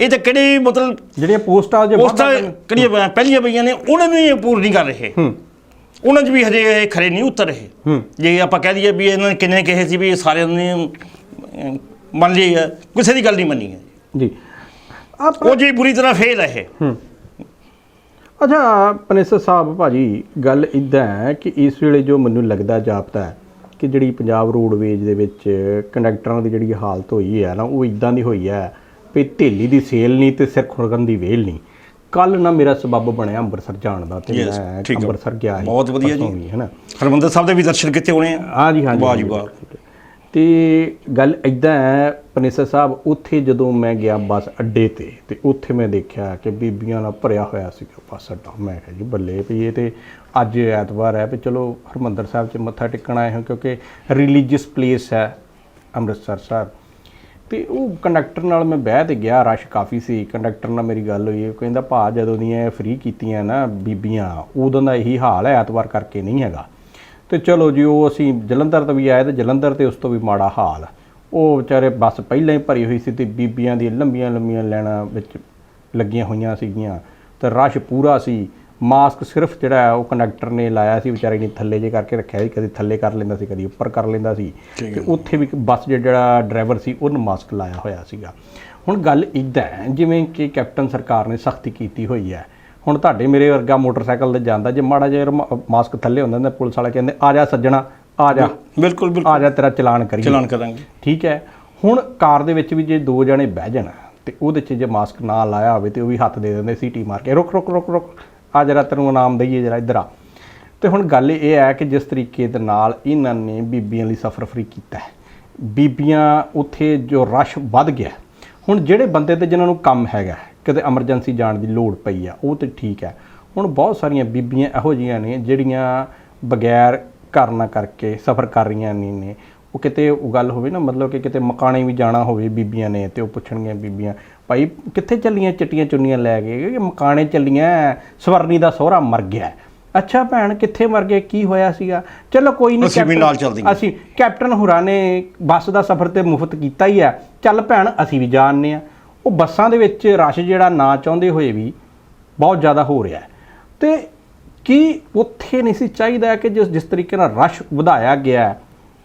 Speaker 2: ਇਹ ਤਾਂ ਕਿਹੜੇ ਮਤਲਬ
Speaker 1: ਜਿਹੜੀਆਂ ਪੋਸਟਾਂ ਜੇ
Speaker 2: ਪੋਸਟਾਂ ਕਿਹੜੀਆਂ ਪਹਿਲੀਆਂ ਪਈਆਂ ਨੇ ਉਹਨਾਂ ਨੂੰ ਇਹ ਪੂਰ ਨਹੀਂ ਕਰ ਰਹੇ।
Speaker 1: ਹੂੰ।
Speaker 2: ਉਹਨਾਂ 'ਚ ਵੀ ਹਜੇ ਇਹ ਖਰੇ ਨਹੀਂ ਉਤਰ ਰਹੇ।
Speaker 1: ਹੂੰ।
Speaker 2: ਜੇ ਆਪਾਂ ਕਹਿ ਦਈਏ ਵੀ ਇਹਨਾਂ ਨੇ ਕਿੰਨੇ ਕਹੇ ਸੀ ਵੀ ਸਾਰਿਆਂ ਨੇ ਅਮ, ਮੰਨ ਲਈ ਹੈ ਕਿਸੇ ਦੀ ਗੱਲ ਨਹੀਂ ਮੰਨੀ ਹੈ।
Speaker 1: ਜੀ। ਆਪ
Speaker 2: ਉਹ ਜੀ ਬੁਰੀ ਤਰ੍ਹਾਂ ਫੇਲ ਹੈ ਇਹ।
Speaker 1: ਹੂੰ। ਅੱਛਾ ਪਨੇਸਰ ਸਾਹਿਬ ਭਾਜੀ ਗੱਲ ਇਦਾਂ ਹੈ ਕਿ ਇਸ ਵੇਲੇ ਜੋ ਮੈਨੂੰ ਲੱਗਦਾ ਜਾਪਦਾ ਹੈ ਕਿ ਜਿਹੜੀ ਪੰਜਾਬ ਰੋਡਵੇਜ ਦੇ ਵਿੱਚ ਕੰਡਕਟਰਾਂ ਦੀ ਜਿਹੜੀ ਹਾਲਤ ਹੋਈ ਹੈ ਨਾ ਉਹ ਇਦਾਂ ਦੀ ਹੋਈ ਹੈ ਵੀ ਢੇਲੀ ਦੀ ਸੇਲ ਨਹੀਂ ਤੇ ਸਿਰ ਖੁਰਕਣ ਦੀ ਵੇਲ ਨਹੀਂ। ਕੱਲ ਨਾ ਮੇਰਾ ਸਬੱਬ ਬਣਿਆ ਅੰਮ੍ਰਿਤਸਰ ਜਾਣ ਦਾ ਤੇ
Speaker 2: Yes,
Speaker 1: ਮੈਂ
Speaker 2: ਠੀਕ।
Speaker 1: ਅੰਮ੍ਰਿਤਸਰ ਗਿਆ ਸੀ
Speaker 2: ਬਹੁਤ ਵਧੀਆ ਜੀ।
Speaker 1: ਪਰਸੋਂ ਵੀ, ਹੈ ਨਾ
Speaker 2: ਹਰਮੰਦਰ ਸਾਹਿਬ ਦੇ ਵੀ ਦਰਸ਼ਨ ਕੀਤੇ ਹੋਣੇ ਆ
Speaker 1: ਹਾਂ ਜੀ ਹਾਂ ਜੀ
Speaker 2: ਵਾਹ ਜੀ
Speaker 1: ਜੀ,
Speaker 2: ਵਾਹ।
Speaker 1: ਤੇ ਗੱਲ ਇਦਾਂ ਹੈ ਪਨੇਸਰ ਸਾਹਿਬ ਉੱਥੇ ਜਦੋਂ ਮੈਂ ਗਿਆ ਬੱਸ ਅੱਡੇ ਤੇ ਤੇ ਉੱਥੇ ਮੈਂ ਦੇਖਿਆ ਕਿ ਬੀਬੀਆਂ ਨਾਲ ਭਰਿਆ ਹੋਇਆ ਸੀਗਾ ਬੱਸ ਅੱਡਾ ਮੈਂ ਕਿਹਾ ਜੀ ਬੱਲੇ ਵੀ ਇਹ ਤੇ ਅੱਜ ਐਤਵਾਰ ਹੈ ਵੀ ਚਲੋ ਹਰਮੰਦਰ ਸਾਹਿਬ 'ਚ ਮੱਥਾ ਟੇਕਣ ਆਏ ਹਾਂ ਕਿਉਂਕਿ ਰਿਲੀਜੀਅਸ ਪਲੇਸ ਹੈ ਅੰਮ੍ਰਿਤਸਰ ਸਾਹਿਬ ਤੇ ਉਹ ਕੰਡਕਟਰ ਨਾਲ ਮੈਂ ਬਹਿ ਤੇ ਗਿਆ, ਰਸ਼ ਕਾਫੀ ਸੀ। ਕੰਡਕਟਰ ਨਾਲ ਮੇਰੀ ਗੱਲ ਹੋਈ, ਉਹ ਕਹਿੰਦਾ, ਭਾ, ਜਦੋਂ ਦੀਆਂ ਫ੍ਰੀ ਕੀਤੀਆਂ ਨਾ ਬੀਬੀਆਂ, ਉਦੋਂ ਦਾ ਇਹੀ ਹਾਲ ਹੈ, ਐਤਵਾਰ ਕਰਕੇ ਨਹੀਂ ਹੈਗਾ। ਤੇ ਚਲੋ ਜੀ, ਉਹ ਅਸੀਂ ਜਲੰਧਰ ਤੋਂ ਵੀ ਆਏ ਤੇ ਜਲੰਧਰ ਤੇ ਉਸ ਤੋਂ ਵੀ ਮਾੜਾ ਹਾਲ। ਉਹ ਵਿਚਾਰੇ ਬੱਸ ਪਹਿਲਾਂ ਹੀ ਭਰੀ ਹੋਈ ਸੀ ਤੇ ਬੀਬੀਆਂ ਦੀ ਲੰਬੀਆਂ ਲੰਬੀਆਂ ਲਾਈਨਾਂ ਵਿੱਚ ਲੱਗੀਆਂ ਹੋਈਆਂ ਸੀਗੀਆਂ। ਤੇ ਰਸ਼ ਪੂਰਾ ਸੀ। ਮਾਸਕ ਸਿਰਫ ਜਿਹੜਾ ਹੈ ਉਹ ਕੰਡਕਟਰ ਨੇ ਲਾਇਆ ਸੀ ਵਿਚਾਰੇ ਨੇ ਥੱਲੇ ਜੇ ਕਰਕੇ ਰੱਖਿਆ ਸੀ ਕਦੇ ਥੱਲੇ ਕਰ ਲੈਂਦਾ ਸੀ ਕਦੀ ਉੱਪਰ ਕਰ ਲੈਂਦਾ ਸੀ। ਤੇ ਉੱਥੇ ਵੀ ਬੱਸ ਜਿਹੜਾ ਡਰਾਈਵਰ ਸੀ ਉਹਨੇ ਮਾਸਕ ਲਾਇਆ ਹੋਇਆ ਸੀਗਾ। ਹੁਣ ਗੱਲ ਇਦਾਂ ਹੈ ਜਿਵੇਂ ਕਿ ਕੈਪਟਨ ਸਰਕਾਰ ਨੇ ਸਖਤੀ ਕੀਤੀ ਹੋਈ ਹੈ। ਹੁਣ ਤੁਹਾਡੇ ਮੇਰੇ ਵਰਗਾ ਮੋਟਰਸਾਈਕਲ ਤੇ ਜਾਂਦਾ ਜੇ ਮਾੜਾ ਜਿਹਾ ਮਾਸਕ ਥੱਲੇ ਹੁੰਦਾ ਤਾਂ ਪੁਲਿਸ ਵਾਲੇ ਕਹਿੰਦੇ ਆ ਜਾ ਸੱਜਣਾ ਆ ਜਾ।
Speaker 2: ਬਿਲਕੁਲ ਬਿਲਕੁਲ।
Speaker 1: ਆ ਜਾ ਤੇਰਾ ਚਲਾਨ ਕਰੀਏ।
Speaker 2: ਚਲਾਨ ਕਰਾਂਗੇ।
Speaker 1: ਠੀਕ ਹੈ। ਹੁਣ ਕਾਰ ਦੇ ਵਿੱਚ ਵੀ ਜੇ ਦੋ ਜਣੇ ਬਹਿ ਜਾਣ ਤੇ ਉਹਦੇ 'ਚ ਜੇ ਮਾਸਕ ਨਾ ਲਾਇਆ ਹੋਵੇ ਤੇ ਉਹ ਵੀ ਹੱਥ ਦੇ ਦਿੰਦੇ ਸੀਟੀ ਮਾਰ ਕੇ ਰੁਕ ਰੁਕ ਰੁਕ ਰੁਕ। ਆ ਜਰਾ ਤੈਨੂੰ ਇਨਾਮ ਦਈਏ ਜਰਾ ਇੱਧਰ ਆ। ਤੇ ਹੁਣ ਗੱਲ ਇਹ ਹੈ ਕਿ ਜਿਸ ਤਰੀਕੇ ਦੇ ਨਾਲ ਇਹਨਾਂ ਨੇ ਬੀਬੀਆਂ ਲਈ ਸਫ਼ਰ ਫਰੀ ਕੀਤਾ ਹੈ। ਬੀਬੀਆਂ ਉੱਥੇ ਜੋ ਰਸ਼ ਵੱਧ ਗਿਆ ਹੁਣ ਜਿਹੜੇ ਬੰਦੇ ਤੇ ਜਿਨ੍ਹਾਂ ਨੂੰ ਕੰਮ ਹੈਗਾ ਕਿਤੇ ਐਮਰਜੈਂਸੀ ਜਾਣ ਦੀ ਲੋੜ ਪਈ ਆ, ਉਹ ਤੇ ਠੀਕ ਹੈ। ਹੁਣ ਬਹੁਤ ਸਾਰੀਆਂ ਬੀਬੀਆਂ ਇਹੋ ਜਿਹੀਆਂ ਨੇ ਜਿਹੜੀਆਂ ਬਗੈਰ ਕਰਨਾ ਕਰਕੇ ਸਫ਼ਰ ਕਰ ਰਹੀਆਂ ਨਹੀਂ ਨੇ। ਉਹ ਕਿਤੇ ਉਹ ਗੱਲ ਹੋਵੇ ਨਾ, ਮਤਲਬ ਕਿ ਕਿਤੇ ਮਕਾਣੇ ਵੀ ਜਾਣਾ ਹੋਵੇ ਬੀਬੀਆਂ ਨੇ ਤੇ ਉਹ ਪੁੱਛਣਗੀਆਂ ਬੀਬੀਆਂ ਭਾਈ ਕਿੱਥੇ ਚੱਲੀਆਂ ਚਿੱਟੀਆਂ ਚੁੰਨੀਆਂ ਲੈ ਕੇ? ਕਿ ਮਕਾਣੇ ਚੱਲੀਆਂ ਸਵਰਨੀ ਦਾ ਸਹੁਰਾ ਮਰ ਗਿਆ। ਅੱਛਾ ਭੈਣ ਕਿੱਥੇ ਮਰ ਗਏ? ਕੀ ਹੋਇਆ ਸੀਗਾ? ਚਲੋ ਕੋਈ ਨਹੀਂ
Speaker 2: ਅਸੀਂ ਵੀ ਨਾਲ ਚੱਲਦੀਆਂ।
Speaker 1: ਅਸੀਂ ਕੈਪਟਨ ਹੁਰਾਂ ਨੇ ਬੱਸ ਦਾ ਸਫ਼ਰ ਤੇ ਮੁਫਤ ਕੀਤਾ ਹੀ ਆ। ਚੱਲ ਭੈਣ ਅਸੀਂ ਵੀ ਜਾਣਨੇ ਆ ਉਹ ਬੱਸਾਂ ਦੇ ਵਿੱਚ ਰਸ਼ ਜਿਹੜਾ ਨਾ ਚਾਹੁੰਦੇ ਹੋਏ ਵੀ ਬਹੁਤ ਜ਼ਿਆਦਾ ਹੋ ਰਿਹਾ ਹੈ। ਤੇ ਕੀ ਉੱਥੇ ਨਹੀਂ ਸੀ ਚਾਹੀਦਾ ਕਿ ਜਿਸ ਜਿਸ ਤਰੀਕੇ ਨਾਲ ਰਸ਼ ਵਧਾਇਆ ਗਿਆ ਹੈ,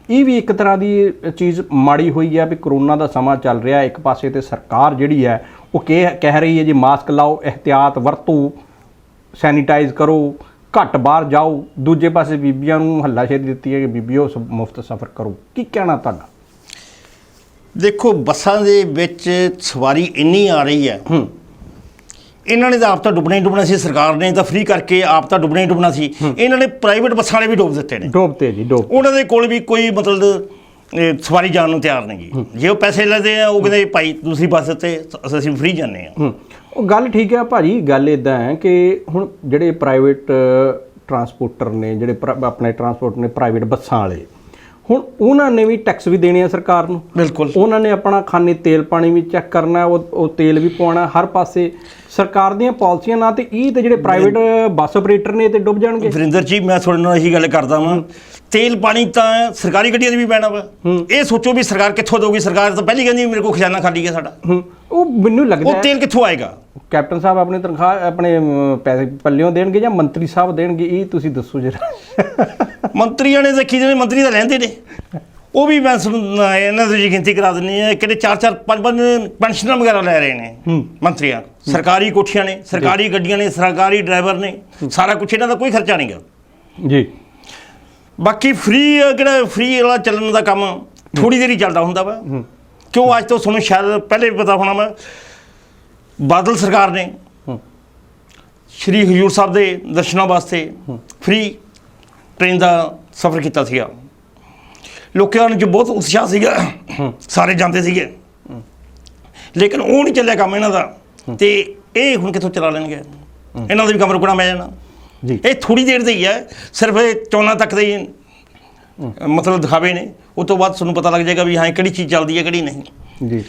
Speaker 1: ਇਹ ਵੀ ਇੱਕ ਤਰ੍ਹਾਂ ਦੀ ਚੀਜ਼ ਮਾੜੀ ਹੋਈ ਹੈ ਵੀ ਕਰੋਨਾ ਦਾ ਸਮਾਂ ਚੱਲ ਰਿਹਾ। ਇੱਕ ਪਾਸੇ ਤੇ ਸਰਕਾਰ ਜਿਹੜੀ ਹੈ ਉਹ ਕਹਿ ਕਹਿ ਰਹੀ ਹੈ ਜੀ ਮਾਸਕ ਲਾਓ ਇhtiyat ਵਰਤੋ ਸੈਨੀਟਾਈਜ਼ ਕਰੋ ਘੱਟ ਬਾਹਰ ਜਾਓ ਦੂਜੇ ਪਾਸੇ ਬੀਬੀਆਂ ਨੂੰ ਹੱਲਾਸ਼ੇਰੀ ਦਿੱਤੀ ਹੈ ਕਿ ਬੀਬੀਓ ਮੁਫਤ ਸਫ਼ਰ ਕਰੋ ਕੀ ਕਹਿਣਾ ਤੁਹਾਡਾ
Speaker 2: ਦੇਖੋ ਬੱਸਾਂ ਦੇ ਵਿੱਚ ਸਵਾਰੀ ਇੰਨੀ ਆ ਰਹੀ ਹੈ
Speaker 1: ਹੂੰ
Speaker 2: ਇਹਨਾਂ ਨੇ ਤਾਂ ਆਪ ਤਾਂ ਡੁੱਬਣਾ ਹੀ ਡੁੱਬਣਾ ਸੀ ਸਰਕਾਰ ਨੇ ਤਾਂ ਫ੍ਰੀ ਕਰਕੇ ਆਪ ਤਾਂ ਡੁੱਬਣਾ ਹੀ ਡੁੱਬਣਾ ਸੀ। ਇਹਨਾਂ ਨੇ ਪ੍ਰਾਈਵੇਟ ਬੱਸਾਂ ਵਾਲੇ ਵੀ ਡੋਬ ਦਿੱਤੇ ਨੇ।
Speaker 1: ਡੋਬਤੇ ਜੀ ਡੋਬ।
Speaker 2: ਉਹਨਾਂ ਦੇ ਕੋਲ ਵੀ ਕੋਈ ਮਤਲਬ ਸਵਾਰੀ ਜਾਣ ਨੂੰ ਤਿਆਰ ਨਹੀਂ ਗੀ। ਜੇ ਉਹ ਪੈਸੇ ਲੈਂਦੇ ਆ ਉਹ ਕਹਿੰਦੇ ਭਾਈ ਤੁਸੀਂ ਬੱਸ ਤੇ ਅਸੀਂ ਫ੍ਰੀ ਜਾਂਦੇ ਆ।
Speaker 1: ਹੂੰ। ਉਹ ਗੱਲ ਠੀਕ ਹੈ ਭਾਜੀ ਗੱਲ ਇਦਾਂ ਹੈ ਕਿ ਹੁਣ ਜਿਹੜੇ ਪ੍ਰਾਈਵੇਟ ਟਰਾਂਸਪੋਰਟਰ ਨੇ ਜਿਹੜੇ ਆਪਣੇ ਟਰਾਂਸਪੋਰਟ ਨੇ ਪ੍ਰਾਈਵੇਟ ਬੱਸਾਂ ਵਾਲੇ ਹੁਣ ਉਹਨਾਂ ਨੇ ਵੀ ਟੈਕਸ ਵੀ ਦੇਣੇ ਆ ਸਰਕਾਰ ਨੂੰ।
Speaker 2: ਬਿਲਕੁਲ।
Speaker 1: ਉਹਨਾਂ ਨੇ ਆਪਣਾ ਖਾਨੇ ਤੇਲ ਪਾਣੀ ਵੀ ਚੈੱਕ ਕਰਨਾ ਉਹ ਉਹ ਤੇਲ ਵੀ ਪਵਾਉਣਾ ਹਰ ਪਾਸੇ ਸਰਕਾਰ ਦੀਆਂ ਪਾਲਿਸੀਆਂ ਨਾਲ ਤੇ ਇਹ ਤੇ ਜਿਹੜੇ ਪ੍ਰਾਈਵੇਟ ਬੱਸ ਆਪਰੇਟਰ ਨੇ ਤੇ ਡੁੱਬ ਜਾਣਗੇ।
Speaker 2: ਵਰਿੰਦਰ ਜੀ ਮੈਂ ਤੁਹਾਡੇ ਨਾਲ ਇਹੀ ਗੱਲ ਕਰਦਾ ਵਾਂ ਤੇਲ ਪਾਣੀ ਤਾਂ ਸਰਕਾਰੀ ਗੱਡੀਆਂ ਦੇ ਵੀ ਪੈਣਾ ਵਾ। ਇਹ ਸੋਚੋ ਵੀ ਸਰਕਾਰ ਕਿੱਥੋਂ ਦੇਊਗੀ? ਸਰਕਾਰ ਤਾਂ ਪਹਿਲੀ ਕਹਿੰਦੀ ਮੇਰੇ ਕੋਲ ਖਜ਼ਾਨਾ ਖਾਲੀ ਹੈ ਸਾਡਾ।
Speaker 1: ਉਹ ਮੈਨੂੰ ਲੱਗਦਾ
Speaker 2: ਉਹ ਤੇਲ ਕਿੱਥੋਂ ਆਏਗਾ?
Speaker 1: ਕੈਪਟਨ ਸਾਹਿਬ ਆਪਣੀ ਤਨਖਾਹ ਆਪਣੇ ਪੈਸੇ ਪੱਲਿਓਂ ਦੇਣਗੇ ਜਾਂ ਮੰਤਰੀ ਸਾਹਿਬ ਦੇਣਗੇ? ਇਹ ਤੁਸੀਂ ਦੱਸੋ ਜਰਾ।
Speaker 2: ਮੰਤਰੀਆਂ ਨੇ ਦੇਖੀ ਜਿਹੜੇ ਮੰਤਰੀ ਤਾਂ ਲੈਂਦੇ ਨੇ। ਉਹ ਵੀ ਮੈਂ ਇਹਨਾਂ ਦੀ ਗਿਣਤੀ ਕਰਾ ਦਿੰਨੀ ਹੈ ਕਿਤੇ ਚਾਰ ਚਾਰ ਪੰਜ ਪੰਜ ਪੈਨਸ਼ਨਾਂ ਵਗੈਰਾ ਲੈ ਰਹੇ ਨੇ ਮੰਤਰੀਆਂ। ਸਰਕਾਰੀ ਕੋਠੀਆਂ ਨੇ ਸਰਕਾਰੀ ਗੱਡੀਆਂ ਨੇ ਸਰਕਾਰੀ ਡਰਾਈਵਰ ਨੇ। ਸਾਰਾ ਕੁਝ ਇਹਨਾਂ ਦਾ ਕੋਈ ਖਰਚਾ ਨਹੀਂਗਾ
Speaker 1: ਜੀ।
Speaker 2: ਬਾਕੀ ਫ੍ਰੀ ਕਿਹੜਾ ਫ੍ਰੀ ਵਾਲਾ ਚੱਲਣ ਦਾ ਕੰਮ ਥੋੜੀ ਦੇਰ ਹੀ ਚੱਲਦਾ ਹੁੰਦਾ ਵਾ। ਕਿਉਂ ਅੱਜ ਤੋਂ ਤੁਹਾਨੂੰ ਸ਼ਾਇਦ ਪਹਿਲੇ ਵੀ ਪਤਾ ਹੋਣਾ ਵਾ ਬਾਦਲ ਸਰਕਾਰ ਨੇ। ਸ਼੍ਰੀ ਹਜੂਰ ਸਾਹਿਬ ਦੇ ਦਰਸ਼ਨਾਂ ਵਾਸਤੇ ਫ੍ਰੀ ਟ੍ਰੇਨ ਦਾ ਸਫ਼ਰ ਕੀਤਾ ਸੀਗਾ। ਲੋਕਾਂ ਨੂੰ ਜੋ ਬਹੁਤ ਉਤਸ਼ਾਹ ਸੀਗਾ ਸਾਰੇ ਜਾਂਦੇ ਸੀਗੇ। ਲੇਕਿਨ ਉਹ ਨਹੀਂ ਚੱਲਿਆ ਕੰਮ ਇਹਨਾਂ ਦਾ ਤੇ ਇਹ ਹੁਣ ਕਿੱਥੋਂ ਚਲਾ ਲੈਣਗੇ? ਇਹਨਾਂ ਦਾ ਵੀ ਕੰਮ ਰੁਕਣਾ ਪੈ ਜਾਣਾ।
Speaker 1: ਜੀ।
Speaker 2: ਇਹ ਥੋੜੀ ਦੇਰ ਦੇ ਹੀ ਹੈ ਸਿਰਫ ਇਹ ਚੋਣਾਂ ਤੱਕ ਦੇ ਮਤਲਬ ਦਿਖਾਵੇ ਨੇ। ਉਸ ਤੋਂ ਬਾਅਦ ਤੁਹਾਨੂੰ ਪਤਾ ਲੱਗ ਜਾਏਗਾ ਵੀ ਹਾਂ ਕਿਹੜੀ ਚੀਜ਼ ਚੱਲਦੀ ਹੈ ਕਿਹੜੀ ਨਹੀਂ।
Speaker 1: ਜੀ।